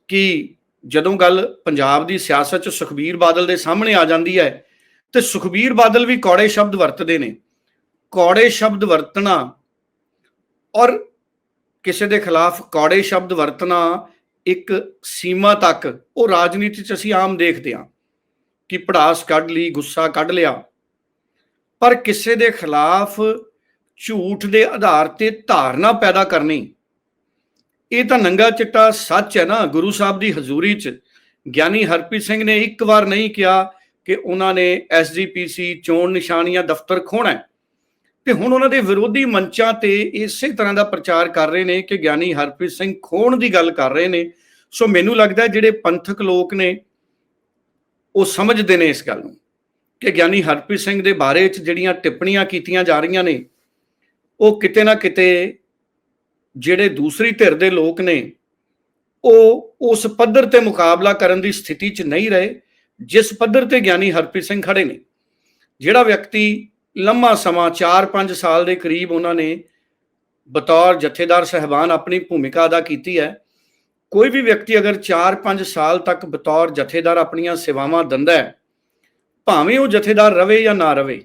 ਕਿ ਜਦੋਂ ਗੱਲ ਪੰਜਾਬ ਦੀ ਸਿਆਸਤ 'ਚ ਸੁਖਬੀਰ ਬਾਦਲ ਦੇ ਸਾਹਮਣੇ ਆ ਜਾਂਦੀ ਹੈ, ਤੇ ਸੁਖਬੀਰ ਬਾਦਲ ਵੀ ਕੌੜੇ ਸ਼ਬਦ ਵਰਤਦੇ ਨੇ। ਕੌੜੇ ਸ਼ਬਦ ਵਰਤਣਾ ਔਰ ਕਿਸੇ ਦੇ ਖਿਲਾਫ ਕੌੜੇ ਸ਼ਬਦ ਵਰਤਣਾ ਇੱਕ ਸੀਮਾ ਤੱਕ, ਉਹ ਰਾਜਨੀਤੀ 'ਚ ਅਸੀਂ ਆਮ ਦੇਖਦੇ ਹਾਂ ਕਿ ਪੜਾਸ ਕੱਢ ਲਈ, ਗੁੱਸਾ ਕੱਢ ਲਿਆ। ਪਰ ਕਿਸੇ ਦੇ ਖਿਲਾਫ ਝੂਠ ਦੇ ਆਧਾਰ ਤੇ ਧਾਰਨਾ ਪੈਦਾ ਕਰਨੀ, ਇਹ ਤਾਂ ਨੰਗਾ ਚਿੱਟਾ ਸੱਚ ਹੈ ਨਾ, ਗੁਰੂ ਸਾਹਿਬ ਦੀ ਹਜ਼ੂਰੀ 'ਚ। ਗਿਆਨੀ ਹਰਪ੍ਰੀਤ ਸਿੰਘ ਨੇ ਇੱਕ ਵਾਰ ਨਹੀਂ ਕਿਹਾ ਕਿ ਉਹਨਾਂ ਨੇ ਐਸਜੀਪੀਸੀ ਚੋਣ ਨਿਸ਼ਾਨੀਆਂ ਦਫ਼ਤਰ ਖੋਣਾ ਤੇ ਹੁਣ ਉਹਨਾਂ ਦੇ ਵਿਰੋਧੀ ਮੰਚਾਂ ਤੇ ਇਸੇ ਤਰ੍ਹਾਂ ਦਾ ਪ੍ਰਚਾਰ ਕਰ ਰਹੇ ਨੇ ਕਿ ਗਿਆਨੀ ਹਰਪ੍ਰੀਤ ਸਿੰਘ ਖੋਣ ਦੀ ਗੱਲ ਕਰ ਰਹੇ ਨੇ। ਸੋ ਮੈਨੂੰ ਲੱਗਦਾ ਜਿਹੜੇ ਪੰਥਕ ਲੋਕ ਨੇ, ਉਹ ਸਮਝਦੇ ਨੇ ਇਸ ਗੱਲ ਨੂੰ ਕਿ ਗਿਆਨੀ ਹਰਪ੍ਰੀਤ ਸਿੰਘ ਦੇ ਬਾਰੇ ਚ ਜਿਹੜੀਆਂ ਟਿੱਪਣੀਆਂ ਕੀਤੀਆਂ ਜਾ ਰਹੀਆਂ ਨੇ, ਉਹ ਕਿਤੇ ਨਾ ਕਿਤੇ ਜਿਹੜੇ ਦੂਸਰੀ ਧਿਰ ਦੇ ਲੋਕ ਨੇ, ਉਹ ਉਸ ਪੱਧਰ ਤੇ ਮੁਕਾਬਲਾ ਕਰਨ ਦੀ ਸਥਿਤੀ 'ਚ ਨਹੀਂ ਰਹੇ, ਜਿਸ ਪੱਧਰ ਤੇ ਗਿਆਨੀ ਹਰਪ੍ਰੀਤ ਸਿੰਘ ਖੜੇ ਨੇ। ਜਿਹੜਾ ਵਿਅਕਤੀ ਲੰਮਾ ਸਮਾਂ 4-5 ਸਾਲ ਦੇ ਕਰੀਬ ਉਹਨਾਂ ਨੇ ਬਤੌਰ ਜਥੇਦਾਰ ਸਹਿਬਾਨ ਆਪਣੀ ਭੂਮਿਕਾ ਅਦਾ ਕੀਤੀ ਹੈ। ਕੋਈ ਵੀ ਵਿਅਕਤੀ ਅਗਰ 4-5 ਸਾਲ ਤੱਕ ਬਤੌਰ ਜਥੇਦਾਰ ਆਪਣੀਆਂ ਸੇਵਾਵਾਂ ਦਿੰਦਾ ਹੈ, ਭਾਵੇਂ ਉਹ ਜਥੇਦਾਰ ਰਵੇ ਜਾਂ ਨਾ ਰਵੇ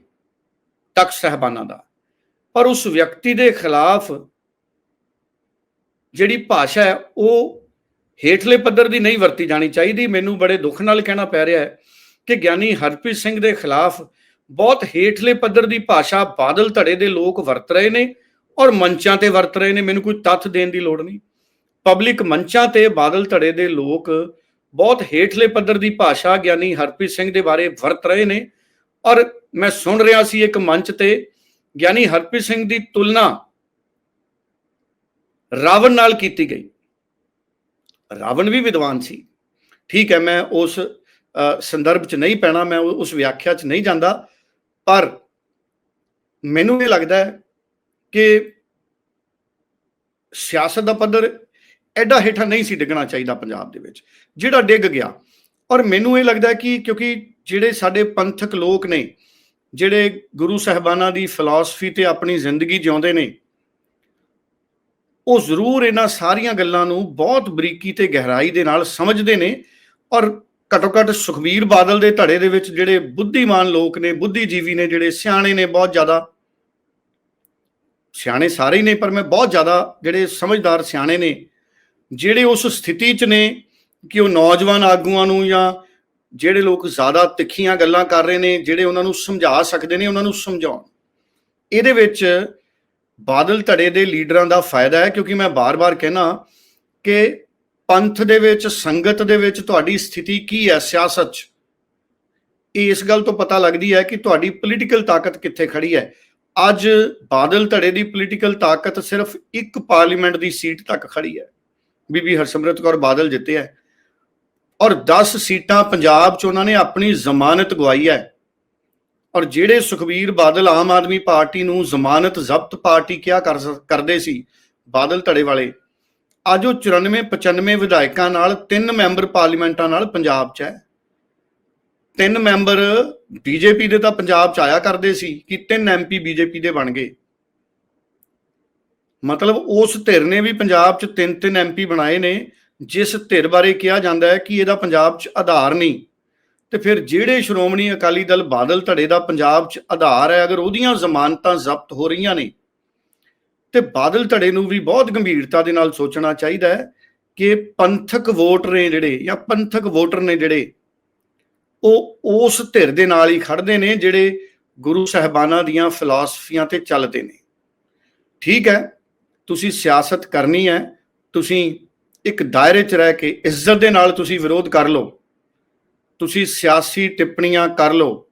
ਤੱਕ ਸਹਿਬਾਨਾਂ ਦਾ। ਪਰ ਉਸ ਵਿਅਕਤੀ ਦੇ ਖਿਲਾਫ ਜਿਹੜੀ ਭਾਸ਼ਾ ਹੈ, ਉਹ ਹੇਠਲੇ ਪੱਧਰ ਦੀ ਨਹੀਂ ਵਰਤੀ ਜਾਣੀ ਚਾਹੀਦੀ। ਮੈਨੂੰ ਬੜੇ ਦੁੱਖ ਨਾਲ ਕਹਿਣਾ ਪੈ ਰਿਹਾ ਹੈ ਕਿ ਗਿਆਨੀ ਹਰਪ੍ਰੀਤ ਸਿੰਘ ਦੇ ਖਿਲਾਫ ਬਹੁਤ ਹੇਠਲੇ ਪੱਧਰ ਦੀ ਭਾਸ਼ਾ ਬਾਦਲ ਧੜੇ ਦੇ ਲੋਕ ਵਰਤ ਰਹੇ ਨੇ ਔਰ ਮੰਚਾਂ ਤੇ ਵਰਤ ਰਹੇ ਨੇ ਮੈਨੂੰ ਕੋਈ ਤੱਥ ਦੇਣ ਦੀ ਲੋੜ ਨਹੀਂ। ਪਬਲਿਕ ਮੰਚਾਂ ਤੇ ਬਾਦਲ ਧੜੇ ਦੇ ਲੋਕ ਬਹੁਤ ਹੇਠਲੇ ਪੱਧਰ ਦੀ ਭਾਸ਼ਾ ਗਿਆਨੀ ਹਰਪ੍ਰੀਤ ਸਿੰਘ ਦੇ ਬਾਰੇ ਵਰਤ ਰਹੇ ਨੇ ਔਰ ਮੈਂ ਸੁਣ ਰਿਹਾ ਸੀ ਇੱਕ ਮੰਚ ਤੇ ਗਿਆਨੀ ਹਰਪ੍ਰੀਤ ਸਿੰਘ ਦੀ ਤੁਲਨਾ ਰਾਵਣ ਨਾਲ ਕੀਤੀ ਗਈ। ਰਾਵਣ ਵੀ ਵਿਦਵਾਨ ਸੀ। ਠੀਕ ਹੈ ਮੈਂ ਉਸ ਅ, ਸੰਦਰਭ 'ਚ ਨਹੀਂ ਪੈਣਾ ਮੈਂ ਉਸ ਵਿਆਖਿਆ 'ਚ ਨਹੀਂ ਜਾਂਦਾ। ਪਰ ਮੈਨੂੰ ਇਹ ਲੱਗਦਾ ਹੈ ਕਿ ਸਿਆਸਤ ਦਾ ਪੱਧਰ ਐਡਾ ਹੇਠਾਂ ਨਹੀਂ ਸੀ ਡਿੱਗਣਾ ਚਾਹੀਦਾ ਪੰਜਾਬ ਦੇ ਵਿੱਚ, ਜਿਹੜਾ ਡਿੱਗ ਗਿਆ। ਔਰ ਮੈਨੂੰ ਇਹ ਲੱਗਦਾ ਕਿ ਕਿਉਂਕਿ ਜਿਹੜੇ ਸਾਡੇ ਪੰਥਕ ਲੋਕ ਨੇ, ਜਿਹੜੇ ਗੁਰੂ ਸਾਹਿਬਾਨਾਂ ਦੀ ਫਿਲਾਸਫੀ ਤੇ ਆਪਣੀ ਜ਼ਿੰਦਗੀ ਜਿਉਂਦੇ ਨੇ, ਉਹ ਜ਼ਰੂਰ ਇਹਨਾਂ ਸਾਰੀਆਂ ਗੱਲਾਂ ਨੂੰ ਬਹੁਤ ਬਰੀਕੀ ਤੇ ਗਹਿਰਾਈ ਦੇ ਨਾਲ ਸਮਝਦੇ ਨੇ ਔਰ ਘੱਟੋ ਘੱਟ ਸੁਖਬੀਰ ਬਾਦਲ ਦੇ ਧੜੇ ਦੇ ਵਿੱਚ ਜਿਹੜੇ ਬੁੱਧੀਮਾਨ ਲੋਕ ਨੇ, ਬੁੱਧੀਜੀਵੀ ਨੇ, ਜਿਹੜੇ ਸਿਆਣੇ ਨੇ, ਬਹੁਤ ਜ਼ਿਆਦਾ ਸਿਆਣੇ ਸਾਰੇ ਹੀ ਨੇ, ਪਰ ਮੈਂ ਬਹੁਤ ਜ਼ਿਆਦਾ ਜਿਹੜੇ ਸਮਝਦਾਰ ਸਿਆਣੇ ਨੇ, ਜਿਹੜੇ ਉਸ ਸਥਿਤੀ 'ਚ ਨੇ ਕਿ ਉਹ ਨੌਜਵਾਨ ਆਗੂਆਂ ਨੂੰ ਜਾਂ ਜਿਹੜੇ ਲੋਕ ਜ਼ਿਆਦਾ ਤਿੱਖੀਆਂ ਗੱਲਾਂ ਕਰ ਰਹੇ ਨੇ, ਜਿਹੜੇ ਉਹਨਾਂ ਨੂੰ ਸਮਝਾ ਸਕਦੇ ਨੇ, ਉਹਨਾਂ ਨੂੰ ਸਮਝਾਉਣ। ਇਹਦੇ ਵਿੱਚ ਬਾਦਲ ਧੜੇ ਦੇ ਲੀਡਰਾਂ ਦਾ ਫਾਇਦਾ ਹੈ, ਕਿਉਂਕਿ ਮੈਂ ਬਾਰ-ਬਾਰ ਕਹਿਣਾ ਕਿ ਪੰਥ ਦੇ ਵਿੱਚ, ਸੰਗਤ ਦੇ ਵਿੱਚ ਤੁਹਾਡੀ ਸਥਿਤੀ ਕੀ ਹੈ ਸਿਆਸਤ 'ਚ? ਇਹ ਇਸ ਗੱਲ ਤੋਂ ਪਤਾ ਲੱਗਦੀ ਹੈ ਕਿ ਤੁਹਾਡੀ ਪੋਲੀਟੀਕਲ ਤਾਕਤ ਕਿੱਥੇ ਖੜੀ ਹੈ। ਅੱਜ ਬਾਦਲ ਧੜੇ ਦੀ ਪੋਲੀਟੀਕਲ ਤਾਕਤ ਸਿਰਫ ਇੱਕ ਪਾਰਲੀਮੈਂਟ ਦੀ ਸੀਟ ਤੱਕ ਖੜੀ ਹੈ। ਬੀਬੀ ਹਰਸਿਮਰਤ ਕੌਰ ਬਾਦਲ ਜਿੱਤੇ ਹੈ। ਔਰ 10 ਸੀਟਾਂ ਪੰਜਾਬ 'ਚ ਉਹਨਾਂ ਨੇ ਆਪਣੀ ਜ਼ਮਾਨਤ ਗਵਾਈ ਹੈ। ਔਰ ਜਿਹੜੇ ਸੁਖਬੀਰ ਬਾਦਲ ਆਮ ਆਦਮੀ ਪਾਰਟੀ ਨੂੰ ਜ਼ਮਾਨਤ ਜ਼ਬਤ ਪਾਰਟੀ ਕਿਹਾ ਕਰਦੇ ਸੀ? ਬਾਦਲ ਧੜੇ ਵਾਲੇ। ਅੱਜ ਉਹ 94 95 ਵਿਧਾਇਕਾਂ ਨਾਲ ਤਿੰਨ ਮੈਂਬਰ ਪਾਰਲੀਮੈਂਟਾਂ ਨਾਲ ਪੰਜਾਬ 'ਚ ਹੈ। ਤਿੰਨ ਮੈਂਬਰ ਬੀਜੇਪੀ ਦੇ ਤਾਂ ਪੰਜਾਬ 'ਚ ਆਇਆ ਕਰਦੇ ਸੀ ਕਿ ਤਿੰਨ ਐਮਪੀ ਬੀਜੇਪੀ ਦੇ ਬਣ ਗਏ। ਮਤਲਬ ਉਸ ਧਿਰ ਨੇ ਵੀ ਪੰਜਾਬ 'ਚ ਤਿੰਨ ਤਿੰਨ ਐਮਪੀ ਬਣਾਏ ਨੇ, ਜਿਸ ਧਿਰ ਬਾਰੇ ਕਿਹਾ ਜਾਂਦਾ ਹੈ ਕਿ ਇਹਦਾ ਪੰਜਾਬ 'ਚ ਆਧਾਰ ਨਹੀਂ। ਤੇ ਫਿਰ ਜਿਹੜੇ ਸ਼੍ਰੋਮਣੀ ਅਕਾਲੀ ਦਲ ਬਾਦਲ ਧੜੇ ਦਾ ਪੰਜਾਬ 'ਚ ਆਧਾਰ ਹੈ, ਅਗਰ ਉਹਦੀਆਂ ਜ਼ਮਾਨਤਾਂ ਜ਼ਬਤ ਹੋ ਰਹੀਆਂ ਨੇ ਤੇ ਬਾਦਲ ਧੜੇ ਨੂੰ ਵੀ ਬਹੁਤ ਗੰਭੀਰਤਾ ਦੇ ਨਾਲ ਸੋਚਣਾ ਚਾਹੀਦਾ ਹੈ ਕਿ ਪੰਥਕ ਵੋਟ ਨੇ ਜਿਹੜੇ ਜਾਂ ਪੰਥਕ ਵੋਟਰ ਨੇ ਜਿਹੜੇ, ਉਹ ਉਸ ਧਿਰ ਦੇ ਨਾਲ ਹੀ ਖੜਦੇ ਨੇ ਜਿਹੜੇ ਗੁਰੂ ਸਾਹਿਬਾਨਾਂ ਦੀਆਂ ਫਿਲਾਸਫੀਆਂ ਤੇ ਚੱਲਦੇ ਨੇ। ਠੀਕ ਹੈ, ਤੁਸੀਂ ਸਿਆਸਤ ਕਰਨੀ ਹੈ, ਤੁਸੀਂ ਇੱਕ ਦਾਇਰੇ 'ਚ ਰਹਿ ਕੇ ਇੱਜ਼ਤ ਦੇ ਨਾਲ ਤੁਸੀਂ ਵਿਰੋਧ ਕਰ ਲਓ, ਤੁਸੀਂ ਸਿਆਸੀ ਟਿੱਪਣੀਆਂ ਕਰ ਲਓ,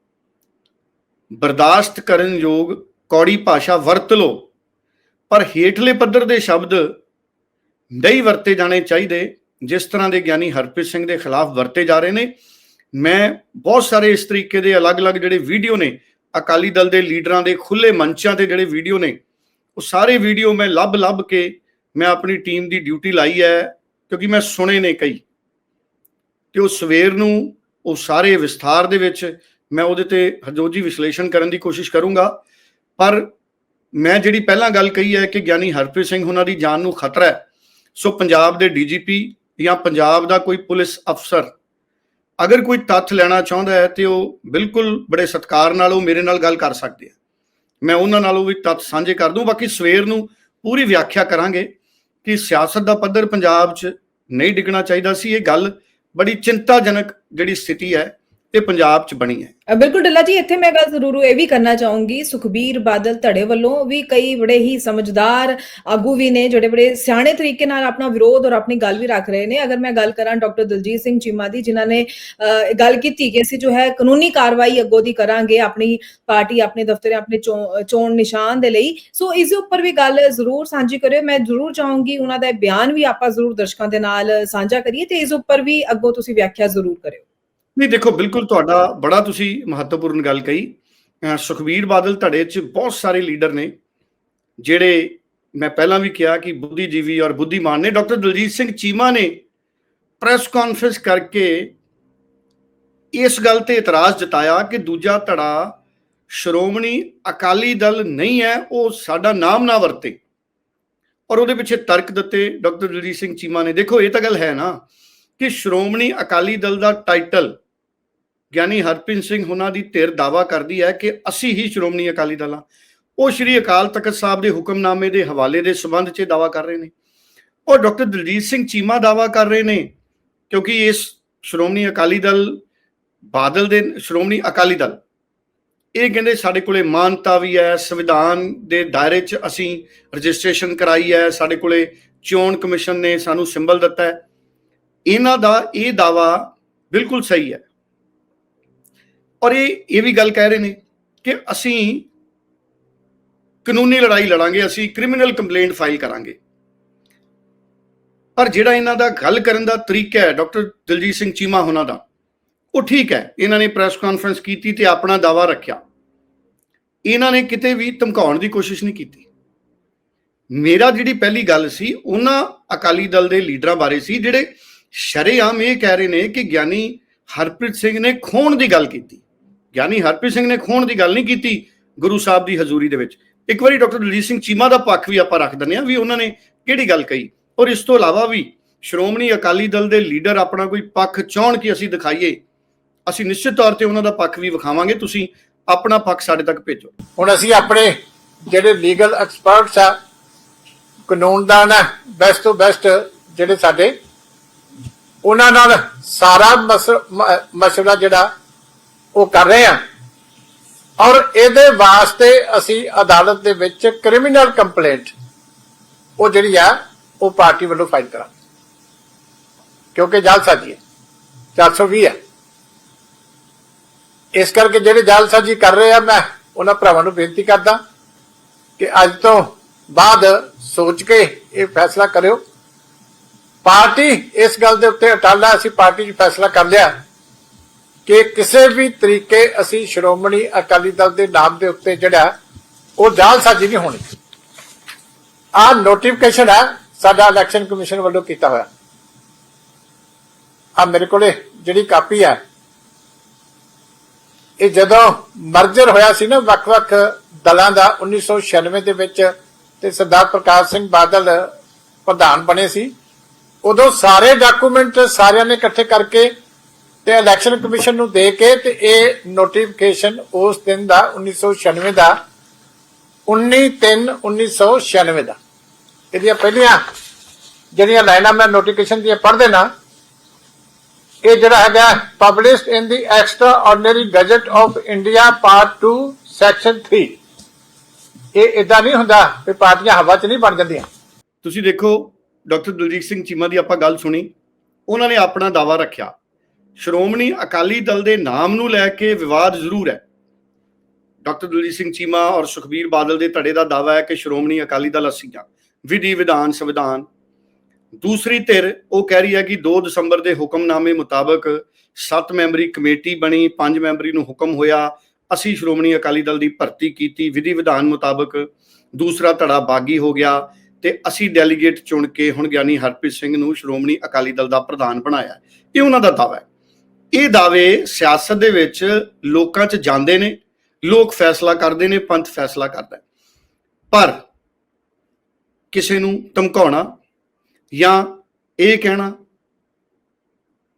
ਬਰਦਾਸ਼ਤ ਕਰਨ ਯੋਗ ਕੌੜੀ ਭਾਸ਼ਾ ਵਰਤ ਲਓ ਪਰ ਹੇਠਲੇ ਪੱਧਰ ਦੇ ਸ਼ਬਦ ਨਹੀਂ ਵਰਤੇ ਜਾਣੇ ਚਾਹੀਦੇ, ਜਿਸ ਤਰ੍ਹਾਂ ਦੇ ਗਿਆਨੀ ਹਰਪ੍ਰੀਤ ਸਿੰਘ ਦੇ ਖਿਲਾਫ ਵਰਤੇ ਜਾ ਰਹੇ ਨੇ। ਮੈਂ ਬਹੁਤ ਸਾਰੇ ਇਸ ਤਰੀਕੇ ਦੇ ਅਲੱਗ-ਅਲੱਗ ਜਿਹੜੇ ਵੀਡੀਓ ਨੇ, ਅਕਾਲੀ ਦਲ ਦੇ ਲੀਡਰਾਂ ਦੇ ਖੁੱਲੇ ਮੰਚਾਂ ਤੇ ਜਿਹੜੇ ਵੀਡੀਓ ਨੇ, ਉਹ ਸਾਰੇ ਵੀਡੀਓ ਮੈਂ ਲੱਭ-ਲੱਭ ਕੇ ਮੈਂ ਆਪਣੀ ਟੀਮ ਦੀ ਡਿਊਟੀ ਲਾਈ ਹੈ, ਕਿਉਂਕਿ ਮੈਂ ਸੁਣੇ ਨੇ ਕਈ। ਤੇ ਉਹ ਸਵੇਰ ਨੂੰ ਉਹ ਸਾਰੇ ਵਿਸਥਾਰ ਦੇ ਵਿੱਚ ਮੈਂ ਉਹਦੇ ਤੇ ਹਜੋਜੀ ਵਿਸ਼ਲੇਸ਼ਣ ਕਰਨ ਦੀ ਕੋਸ਼ਿਸ਼ ਕਰੂੰਗਾ, ਪਰ ਮੈਂ ਜਿਹੜੀ ਪਹਿਲਾਂ ਗੱਲ ਕਹੀ ਹੈ ਕਿ ਗਿਆਨੀ ਹਰਪ੍ਰੀਤ ਸਿੰਘ ਉਹਨਾਂ ਦੀ ਜਾਨ ਨੂੰ ਖਤਰਾ ਹੈ, ਸੋ ਪੰਜਾਬ ਦੇ ਡੀਜੀਪੀ ਜਾਂ ਪੰਜਾਬ ਦਾ ਕੋਈ ਪੁਲਿਸ ਅਫਸਰ ਅਗਰ ਕੋਈ ਤੱਥ ਲੈਣਾ ਚਾਹੁੰਦਾ ਹੈ ਤੇ ਉਹ ਬਿਲਕੁਲ ਬੜੇ ਸਤਿਕਾਰ ਨਾਲ ਉਹ ਮੇਰੇ ਨਾਲ ਗੱਲ ਕਰ ਸਕਦੇ ਆ। ਮੈਂ ਉਹਨਾਂ ਨਾਲੋਂ ਵੀ ਤੱਥ ਸਾਂਝੇ ਕਰ ਦੂੰ। ਬਾਕੀ ਸਵੇਰ ਨੂੰ ਪੂਰੀ ਵਿਆਖਿਆ ਕਰਾਂਗੇ ਕਿ ਸਿਆਸਤ ਦਾ ਪੱਧਰ ਪੰਜਾਬ 'ਚ ਨਹੀਂ ਡਿੱਗਣਾ ਚਾਹੀਦਾ ਸੀ। ਇਹ ਗੱਲ ਬੜੀ ਚਿੰਤਾਜਨਕ ਜਿਹੜੀ ਸਥਿਤੀ ਹੈ ਇਹ ਪੰਜਾਬ 'ਚ ਬਣੀ ਹੈ। ਬਿਲਕੁਲ ਡੱਲਾ ਜੀ, ਇੱਥੇ ਮੈਂ ਗੱਲ ਜ਼ਰੂਰ ਇਹ ਵੀ ਕਰਨਾ ਚਾਹੂੰਗੀ, ਸੁਖਬੀਰ ਬਾਦਲ ਧੜੇ ਵੱਲੋਂ ਵੀ ਕਈ ਬੜੇ ਹੀ ਸਮਝਦਾਰ ਆਗੂ ਵੀ ਨੇ, ਜਿਹੜੇ ਬੜੇ ਸਿਆਣੇ ਤਰੀਕੇ ਨਾਲ ਆਪਣਾ ਵਿਰੋਧ ਔਰ ਆਪਣੀ ਗੱਲ ਵੀ ਰੱਖ ਰਹੇ ਨੇ। ਅਗਰ ਮੈਂ ਗੱਲ ਕਰਾਂ ਡਾਕਟਰ ਦਲਜੀਤ ਸਿੰਘ ਚੀਮਾ ਦੀ, ਜਿਨ੍ਹਾਂ ਨੇ ਗੱਲ ਕੀਤੀ ਕਿ ਅਸੀਂ ਜੋ ਹੈ ਕਾਨੂੰਨੀ ਕਾਰਵਾਈ ਅੱਗੋਂ ਦੀ ਕਰਾਂਗੇ ਆਪਣੀ ਪਾਰਟੀ, ਆਪਣੇ ਦਫ਼ਤਰ, ਆਪਣੇ ਚੋਣ ਨਿਸ਼ਾਨ ਦੇ ਲਈ। ਸੋ ਇਸ ਦੇ ਉੱਪਰ ਵੀ ਗੱਲ ਜ਼ਰੂਰ ਸਾਂਝੀ ਕਰਿਓ। ਮੈਂ ਜ਼ਰੂਰ ਚਾਹੂੰਗੀ ਉਹਨਾਂ ਦਾ ਬਿਆਨ ਵੀ ਆਪਾਂ ਜ਼ਰੂਰ ਦਰਸ਼ਕਾਂ ਦੇ ਨਾਲ ਸਾਂਝਾ ਕਰੀਏ ਤੇ ਇਸ ਉੱਪਰ ਵੀ ਅੱਗੋਂ ਤੁਸੀਂ ਵਿਆਖਿਆ ਜ਼ਰੂਰ ਕਰਿਓ। ਨਹੀਂ, ਦੇਖੋ, ਬਿਲਕੁਲ ਤੁਹਾਡਾ ਬੜਾ ਤੁਸੀਂ ਮਹੱਤਵਪੂਰਨ ਗੱਲ ਕਹੀ। ਅਹ ਸੁਖਬੀਰ ਬਾਦਲ ਧੜੇ 'ਚ ਬਹੁਤ ਸਾਰੇ ਲੀਡਰ ਨੇ, ਜਿਹੜੇ ਮੈਂ ਪਹਿਲਾਂ ਵੀ ਕਿਹਾ ਕਿ ਬੁੱਧੀਜੀਵੀ ਔਰ ਬੁੱਧੀਮਾਨ ਨੇ। ਡਾਕਟਰ ਦਲਜੀਤ ਸਿੰਘ ਚੀਮਾ ਨੇ ਪ੍ਰੈਸ ਕਾਨਫਰੰਸ ਕਰਕੇ ਇਸ ਗੱਲ ਤੇ ਇਤਰਾਜ਼ ਜਤਾਇਆ ਕਿ ਦੂਜਾ ਧੜਾ ਸ਼੍ਰੋਮਣੀ ਅਕਾਲੀ ਦਲ ਨਹੀਂ ਹੈ, ਉਹ ਸਾਡਾ ਨਾਮ ਨਾ ਵਰਤੇ। ਔਰ ਉਹਦੇ ਪਿੱਛੇ ਤਰਕ ਦਿੱਤੇ ਡਾਕਟਰ ਦਲਜੀਤ ਸਿੰਘ ਚੀਮਾ ਨੇ। ਦੇਖੋ, ਇਹ ਤਾਂ ਗੱਲ ਹੈ ਨਾ ਕਿ ਸ਼੍ਰੋਮਣੀ ਅਕਾਲੀ ਦਲ ਦਾ ਟਾਈਟਲ ਗਿਆਨੀ ਹਰਪ੍ਰੀਤ ਸਿੰਘ ਹੁਣਾਂ ਦੀ ਧਿਰ ਦਾਵਾ ਕਰਦੀ ਹੈ ਕਿ ਅਸੀਂ ਹੀ ਸ਼੍ਰੋਮਣੀ ਅਕਾਲੀ ਦਲ ਹਾਂ। ਉਹ ਸ਼੍ਰੀ ਅਕਾਲ ਤਖਤ ਸਾਹਿਬ ਦੇ ਹੁਕਮਨਾਮੇ ਦੇ ਹਵਾਲੇ ਦੇ ਸਬੰਧ 'ਚ ਦਾਵਾ ਕਰ ਰਹੇ ਨੇ। ਉਹ ਡਾਕਟਰ ਦਲਜੀਤ ਸਿੰਘ ਚੀਮਾ ਦਾਵਾ ਕਰ ਰਹੇ ਨੇ ਕਿਉਂਕਿ ਇਸ ਸ਼੍ਰੋਮਣੀ ਅਕਾਲੀ ਦਲ ਬਾਦਲ ਦੇ ਸ਼੍ਰੋਮਣੀ ਅਕਾਲੀ ਦਲ, ਇਹ ਕਹਿੰਦੇ ਸਾਡੇ ਕੋਲੇ ਮਾਨਤਾ ਵੀ ਹੈ, ਸੰਵਿਧਾਨ ਦੇ ਦਾਇਰੇ 'ਚ ਅਸੀਂ ਰਜਿਸਟ੍ਰੇਸ਼ਨ ਕਰਾਈ ਹੈ, ਸਾਡੇ ਕੋਲੇ ਚੋਣ ਕਮਿਸ਼ਨ ਨੇ ਸਾਨੂੰ ਸਿੰਬਲ ਦਿੱਤਾ ਹੈ। ਇਹਨਾਂ ਦਾ ਇਹ ਦਾਵਾ ਬਿਲਕੁਲ ਸਹੀ ਹੈ। ਔਰ ਇਹ ਇਹ ਵੀ ਗੱਲ ਕਹਿ ਰਹੇ ਨੇ ਕਿ ਅਸੀਂ ਕਾਨੂੰਨੀ ਲੜਾਈ ਲੜਾਂਗੇ, ਅਸੀਂ ਕ੍ਰਿਮੀਨਲ ਕੰਪਲੇਂਟ ਫਾਈਲ ਕਰਾਂਗੇ। ਪਰ ਜਿਹੜਾ ਇਹਨਾਂ ਦਾ ਗੱਲ ਕਰਨ ਦਾ ਤਰੀਕਾ ਹੈ, ਡਾਕਟਰ ਦਲਜੀਤ ਸਿੰਘ ਚੀਮਾ ਹੁਣਾਂ ਦਾ, ਉਹ ਠੀਕ ਹੈ, ਇਹਨਾਂ ਨੇ ਪ੍ਰੈਸ ਕਾਨਫਰੰਸ ਕੀਤੀ ਤੇ ਆਪਣਾ ਦਾਵਾ ਰੱਖਿਆ। ਇਹਨਾਂ ਨੇ ਕਿਤੇ ਵੀ ਧਮਕਾਉਣ ਦੀ ਕੋਸ਼ਿਸ਼ ਨਹੀਂ ਕੀਤੀ। ਮੇਰਾ ਜਿਹੜੀ ਪਹਿਲੀ ਗੱਲ ਸੀ, ਉਹਨਾਂ ਅਕਾਲੀ ਦਲ ਦੇ ਲੀਡਰਾਂ ਬਾਰੇ ਸੀ, ਜਿਹੜੇ ਸ਼ਰੇਆਮ ਇਹ ਕਹਿ ਰਹੇ ਨੇ ਕਿ ਗਿਆਨੀ ਹਰਪ੍ਰੀਤ ਸਿੰਘ ਨੇ ਖੋਣ ਦੀ ਗੱਲ ਕੀਤੀ। ਗਿਆਨੀ ਹਰਪ੍ਰੀਤ ਸਿੰਘ ਨੇ ਖੋਣ ਦੀ ਗੱਲ ਨਹੀਂ ਕੀਤੀ ਗੁਰੂ ਸਾਹਿਬ ਦੀ ਹਜ਼ੂਰੀ ਦੇ ਵਿੱਚ। ਇੱਕ ਵਾਰੀ ਡਾਕਟਰ ਦਲਜੀਤ ਸਿੰਘ ਚੀਮਾ ਦਾ ਪੱਖ ਵੀ ਆਪਾਂ ਰੱਖ ਦਿੰਦੇ ਆ ਵੀ ਉਹਨਾਂ ਨੇ ਕਿਹੜੀ ਗੱਲ ਕਹੀ। ਔਰ ਇਸ ਤੋਂ ਇਲਾਵਾ ਵੀ ਸ਼੍ਰੋਮਣੀ ਅਕਾਲੀ ਦਲ ਦੇ ਲੀਡਰ ਆਪਣਾ ਕੋਈ ਪੱਖ ਚਾਹਣ ਕਿ ਅਸੀਂ ਦਿਖਾਈਏ, ਅਸੀਂ ਨਿਸ਼ਚਿਤ ਤੌਰ ਤੇ ਉਹਨਾਂ ਦਾ ਪੱਖ ਵੀ ਵਿਖਾਵਾਂਗੇ, ਤੁਸੀਂ ਆਪਣਾ ਪੱਖ ਸਾਡੇ ਤੱਕ ਭੇਜੋ। ਹੁਣ ਅਸੀਂ ਆਪਣੇ ਜਿਹੜੇ ਲੀਗਲ ਐਕਸਪਰਟਸ ਆ, ਕਾਨੂੰਨਦਾਨ ਆ ਬੈਸਟ ਤੋਂ ਬੈਸਟ ਜਿਹੜੇ ਸਾਡੇ, ਉਹਨਾਂ ਨਾਲ ਸਾਰਾ ਮਸਲਾ ਜਿਹੜਾ ਉਹ ਕਰ ਰਹੇ ਆ ਔਰ ਇਹਦੇ ਵਾਸਤੇ ਅਸੀਂ ਅਦਾਲਤ ਦੇ ਵਿੱਚ ਕ੍ਰਿਮੀਨਲ ਕੰਪਲੇਂਟ ਉਹ ਜਿਹੜੀ ਆ, ਉਹ ਪਾਰਟੀ ਵੱਲੋਂ ਫਾਈਲ ਕਰਾਂ ਕਿਉਂਕਿ ਜਾਲਸਾਜੀ ਹੈ। 420 ਹੈ। ਇਸ ਕਰਕੇ ਜਿਹੜੇ ਜਾਲਸਾਜੀ ਕਰ ਰਹੇ ਆ, ਮੈਂ ਉਹਨਾਂ ਭਰਾਵਾਂ ਨੂੰ ਬੇਨਤੀ ਕਰਦਾ ਕਿ ਅੱਜ ਤੋਂ ਬਾਅਦ ਸੋਚ ਕੇ ਇਹ ਫੈਸਲਾ ਕਰਿਓ। ਪਾਰਟੀ ਇਸ ਗੱਲ ਦੇ ਉੱਤੇ ਅਟਾਲਾ ਅਸੀਂ ਪਾਰਟੀ 'ਚ ਫੈਸਲਾ ਕਰ ਲਿਆ। ਕਿ ਕਿਸੇ ਵੀ ਤਰੀਕੇ ਅਸੀਂ ਸ਼੍ਰੋਮਣੀ ਅਕਾਲੀ ਦਲ ਦੇ ਨਾਮ ਦੇ ਉੱਤੇ ਜਿਹੜਾ, ਉਹ ਜਾਲਸਾਜੀ ਨਹੀਂ ਹੋਣੀ। ਆ ਨੋਟੀਫਿਕੇਸ਼ਨ ਹੈ, ਸਾਡਾ ਇਲੈਕਸ਼ਨ ਕਮਿਸ਼ਨ ਵੱਲੋਂ ਕੀਤਾ ਹੋਇਆ। ਆ ਮੇਰੇ ਕੋਲੇ ਜਿਹੜੀ ਕਾਪੀ ਹੈ, ਇਹ ਜਦੋਂ ਮਰਜਰ ਹੋਇਆ ਸੀ ਨਾ ਵੱਖ-ਵੱਖ ਦਲਾਂ ਦਾ 1996 ਦੇ ਵਿੱਚ, ਤੇ ਸਰਦਾਰ ਪ੍ਰਕਾਸ਼ ਸਿੰਘ ਬਾਦਲ ਪ੍ਰਧਾਨ ਬਣੇ ਸੀ, ਉਦੋਂ ਸਾਰੇ ਡਾਕੂਮੈਂਟ ਸਾਰਿਆਂ ਨੇ ਇਕੱਠੇ ਕਰਕੇ ਤੇ ਇਲੈਕਸ਼ਨ ਕਮਿਸ਼ਨ ਨੂੰ ਦੇ ਕੇ ਤੇ ਇਹ ਨੋਟੀਫਿਕੇਸ਼ਨ ਉਸ ਦਿਨ ਦਾ 1996 ਦਾ 19/3/1996 ਦਾ। ਇਹਦੀਆਂ ਪਹਿਲੀਆਂ ਜਿਹੜੀਆਂ ਲਾਈਨਾਂ ਮੈਂ ਨੋਟੀਫਿਕੇਸ਼ਨ ਦੀਆਂ ਪੜ੍ਹ ਦੇਣਾ, ਇਹ ਜਿਹੜਾ ਹੈਗਾ published in the extraordinary gazette of India part 2 section 3 ਇਹ ਇਦਾਂ ਨਹੀਂ ਹੁੰਦਾ ਵੀ ਪਾਰਟੀਆਂ ਹਵਾ 'ਚ ਨਹੀਂ ਬਣ ਜਾਂਦੀਆਂ। ਤੁਸੀਂ ਦੇਖੋ, ਡਾਕਟਰ ਦਲਜੀਤ ਸਿੰਘ ਚੀਮਾ ਦੀ ਆਪਾਂ ਗੱਲ ਸੁਣੀ, ਉਹਨਾਂ ਨੇ ਆਪਣਾ ਦਾਵਾ ਰੱਖਿਆ। ਸ਼੍ਰੋਮਣੀ ਅਕਾਲੀ ਦਲ ਦੇ ਨਾਮ ਨੂੰ ਲੈ ਕੇ ਵਿਵਾਦ ਜ਼ਰੂਰ ਹੈ। ਡਾਕਟਰ ਦਲਜੀਤ ਸਿੰਘ ਚੀਮਾ ਔਰ ਸੁਖਬੀਰ ਬਾਦਲ ਦੇ ਧੜੇ ਦਾ ਦਾਵਾ ਹੈ ਕਿ ਸ਼੍ਰੋਮਣੀ ਅਕਾਲੀ ਦਲ ਅਸੀਂ ਹਾਂ। ਵਿਧੀ, ਵਿਧਾਨ, ਸੰਵਿਧਾਨ। ਦੂਸਰੀ ਧਿਰ ਉਹ ਕਹਿ ਰਹੀ ਹੈ ਕਿ 2 ਦਸੰਬਰ ਦੇ ਹੁਕਮਨਾਮੇ ਮੁਤਾਬਕ 7 ਮੈਂਬਰੀ ਕਮੇਟੀ ਬਣੀ 5 ਮੈਂਬਰੀ ਨੂੰ ਹੁਕਮ ਹੋਇਆ। ਅਸੀਂ ਸ਼੍ਰੋਮਣੀ ਅਕਾਲੀ ਦਲ ਦੀ ਭਰਤੀ ਕੀਤੀ। ਵਿਧੀ, ਵਿਧਾਨ ਮੁਤਾਬਕ ਦੂਸਰਾ ਧੜਾ ਬਾਗੀ ਹੋ ਗਿਆ ਤੇ ਅਸੀਂ ਡੈਲੀਗੇਟ ਚੁਣ ਕੇ ਹੁਣ ਗਿਆਨੀ ਹਰਪ੍ਰੀਤ ਸਿੰਘ ਨੂੰ ਸ਼੍ਰੋਮਣੀ ਅਕਾਲੀ ਦਲ ਦਾ ਪ੍ਰਧਾਨ ਬਣਾਇਆ। ਇਹ ਉਹਨਾਂ ਦਾ ਦਾਅਵਾ ਹੈ। ਇਹ ਦਾਅਵੇ ਸਿਆਸਤ ਦੇ ਵਿੱਚ ਲੋਕਾਂ 'ਚ ਜਾਂਦੇ ਨੇ, ਲੋਕ ਫੈਸਲਾ ਕਰਦੇ ਨੇ, ਪੰਥ ਫੈਸਲਾ ਕਰਦਾ ਪਰ ਕਿਸੇ ਨੂੰ ਧਮਕਾਉਣਾ ਜਾਂ ਇਹ ਕਹਿਣਾ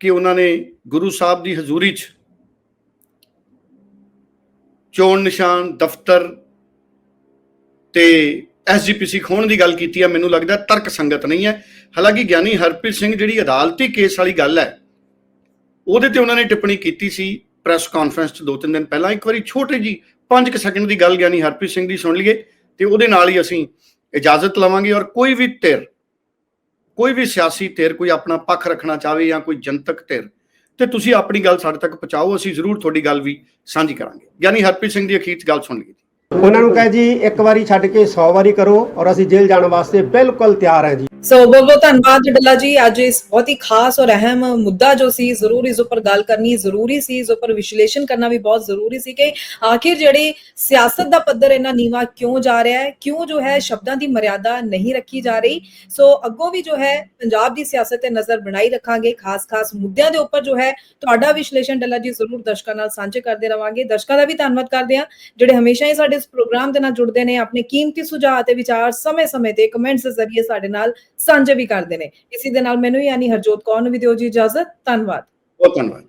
ਕਿ ਉਹਨਾਂ ਨੇ ਗੁਰੂ ਸਾਹਿਬ ਦੀ ਹਜ਼ੂਰੀ 'ਚ ਚੋਣ ਨਿਸ਼ਾਨ, ਦਫ਼ਤਰ ਤੇ ਐਸਜੀਪੀਸੀ ਖੋਣ ਦੀ ਗੱਲ ਕੀਤੀ ਹੈ ਮੈਨੂੰ ਲੱਗਦਾ ਤਰਕ ਸੰਗਤ ਨਹੀਂ ਹੈ। ਹਾਲਾਂਕਿ ਗਿਆਨੀ ਹਰਪ੍ਰੀਤ ਸਿੰਘ ਜਿਹੜੀ ਅਦਾਲਤੀ ਕੇਸ ਵਾਲੀ ਗੱਲ ਹੈ ਉਹਦੇ ਤੇ ਉਹਨਾਂ ਨੇ ਟਿੱਪਣੀ ਕੀਤੀ ਸੀ ਪ੍ਰੈਸ ਕਾਨਫਰੰਸ 'ਚ ਦੋ ਤਿੰਨ ਦਿਨ ਪਹਿਲਾਂ। ਇੱਕ ਵਾਰੀ ਛੋਟੀ ਜੀ 5 ਸੈਕਿੰਡ ਦੀ ਗੱਲ ਗਿਆਨੀ ਹਰਪ੍ਰੀਤ ਸਿੰਘ ਦੀ ਸੁਣ ਲਈਏ ਤੇ ਉਹਦੇ ਨਾਲ ਹੀ ਅਸੀਂ ਇਜਾਜ਼ਤ ਲਵਾਂਗੇ ਔਰ ਕੋਈ ਵੀ ਧਿਰ, ਕੋਈ ਵੀ ਸਿਆਸੀ ਧਿਰ, ਕੋਈ ਆਪਣਾ ਪੱਖ ਰੱਖਣਾ ਚਾਹਵੇ ਜਾਂ ਕੋਈ ਜਨਤਕ ਧਿਰ, ਤੇ ਤੁਸੀਂ ਆਪਣੀ ਗੱਲ ਸਾਡੇ ਤੱਕ ਪਹੁੰਚਾਓ, ਅਸੀਂ ਜ਼ਰੂਰ ਤੁਹਾਡੀ ਗੱਲ ਵੀ ਸਾਂਝੀ ਕਰਾਂਗੇ। ਗਿਆਨੀ ਹਰਪ੍ਰੀਤ ਸਿੰਘ ਦੀ ਅਖੀਰ 'ਚ ਗੱਲ ਸੁਣ ਲਈਏ। ਉਹਨਾਂ ਨੂੰ ਕਹੇ ਜੀ, ਇੱਕ ਵਾਰੀ ਛੱਡ ਕੇ 100 ਵਾਰੀ ਕਰੋ ਔਰ ਅਸੀਂ ਜੇਲ੍ਹ ਜਾਣ ਵਾਸਤੇ ਬਿਲਕੁਲ ਤਿਆਰ ਹਾਂ ਜੀ। ਸੋ ਬਹੁਤ ਬਹੁਤ ਧੰਨਵਾਦ ਡੱਲਾ ਜੀ। ਅੱਜ ਇਸ ਬਹੁਤ ਹੀ ਖਾਸ ਔਰ ਅਹਿਮ ਮੁੱਦਾ ਜੋ ਸੀ, ਜ਼ਰੂਰ ਇਸ ਉੱਪਰ ਗੱਲ ਕਰਨੀ ਜ਼ਰੂਰੀ ਸੀ। ਇਸ ਉੱਪਰ ਵਿਸ਼ਲੇਸ਼ਣ ਕਰਨਾ ਵੀ ਬਹੁਤ ਜ਼ਰੂਰੀ ਸੀ ਕਿ ਆਖਿਰ ਜਿਹੜੀ ਸਿਆਸਤ ਦਾ ਪੱਧਰ ਇੰਨਾ ਨੀਵਾ ਕਿਉਂ ਜਾ ਰਿਹਾ ਹੈ? ਕਿਉਂ ਜੋ ਹੈ ਸ਼ਬਦਾਂ ਦੀ ਮਰਿਆਦਾ ਨਹੀਂ ਰੱਖੀ ਜਾ ਰਹੀ? ਸੋ ਅੱਗੋਂ ਵੀ ਜੋ ਹੈ ਪੰਜਾਬ ਦੀ ਸਿਆਸਤ ਤੇ ਨਜ਼ਰ ਬਣਾਈ ਰੱਖਾਂਗੇ ਖਾਸ-ਖਾਸ ਮੁੱਦਿਆਂ ਦੇ ਉੱਪਰ ਜੋ ਹੈ ਤੁਹਾਡਾ ਵਿਸ਼ਲੇਸ਼ਣ ਡੱਲਾ ਜੀ ਜ਼ਰੂਰ ਦਰਸ਼ਕਾਂ ਨਾਲ ਸਾਂਝੇ ਕਰਦੇ ਰਵਾਂਗੇ। ਦਰਸ਼ਕਾਂ ਦਾ ਵੀ ਧੰਨਵਾਦ ਕਰਦੇ ਹਾਂ, ਜਿਹੜੇ ਹਮੇਸ਼ਾ ਹੀ ਸਾਡੇ ਇਸ ਪ੍ਰੋਗਰਾਮ ਦੇ ਨਾਲ ਜੁੜਦੇ ਨੇ, ਆਪਣੇ ਕੀਮਤੀ ਸੁਝਾਅ ਤੇ ਵਿਚਾਰ ਸਮੇਂ-ਸਮੇਂ ਤੇ ਕਮੈਂਟਸ ਦੇ ਜ਼ਰੀਏ ਸਾਡੇ ਨਾਲ ਸਾਂਝੇ ਵੀ ਕਰਦੇ ਨੇ। ਇਸੇ ਦੇ ਨਾਲ ਮੈਨੂੰ ਯਾਨੀ ਹਰਜੋਤ ਕੌਰ ਨੂੰ ਵੀ ਦਿਓ ਜੀ ਇਜਾਜ਼ਤ। ਧੰਨਵਾਦ। ਬਹੁਤ ਧੰਨਵਾਦ।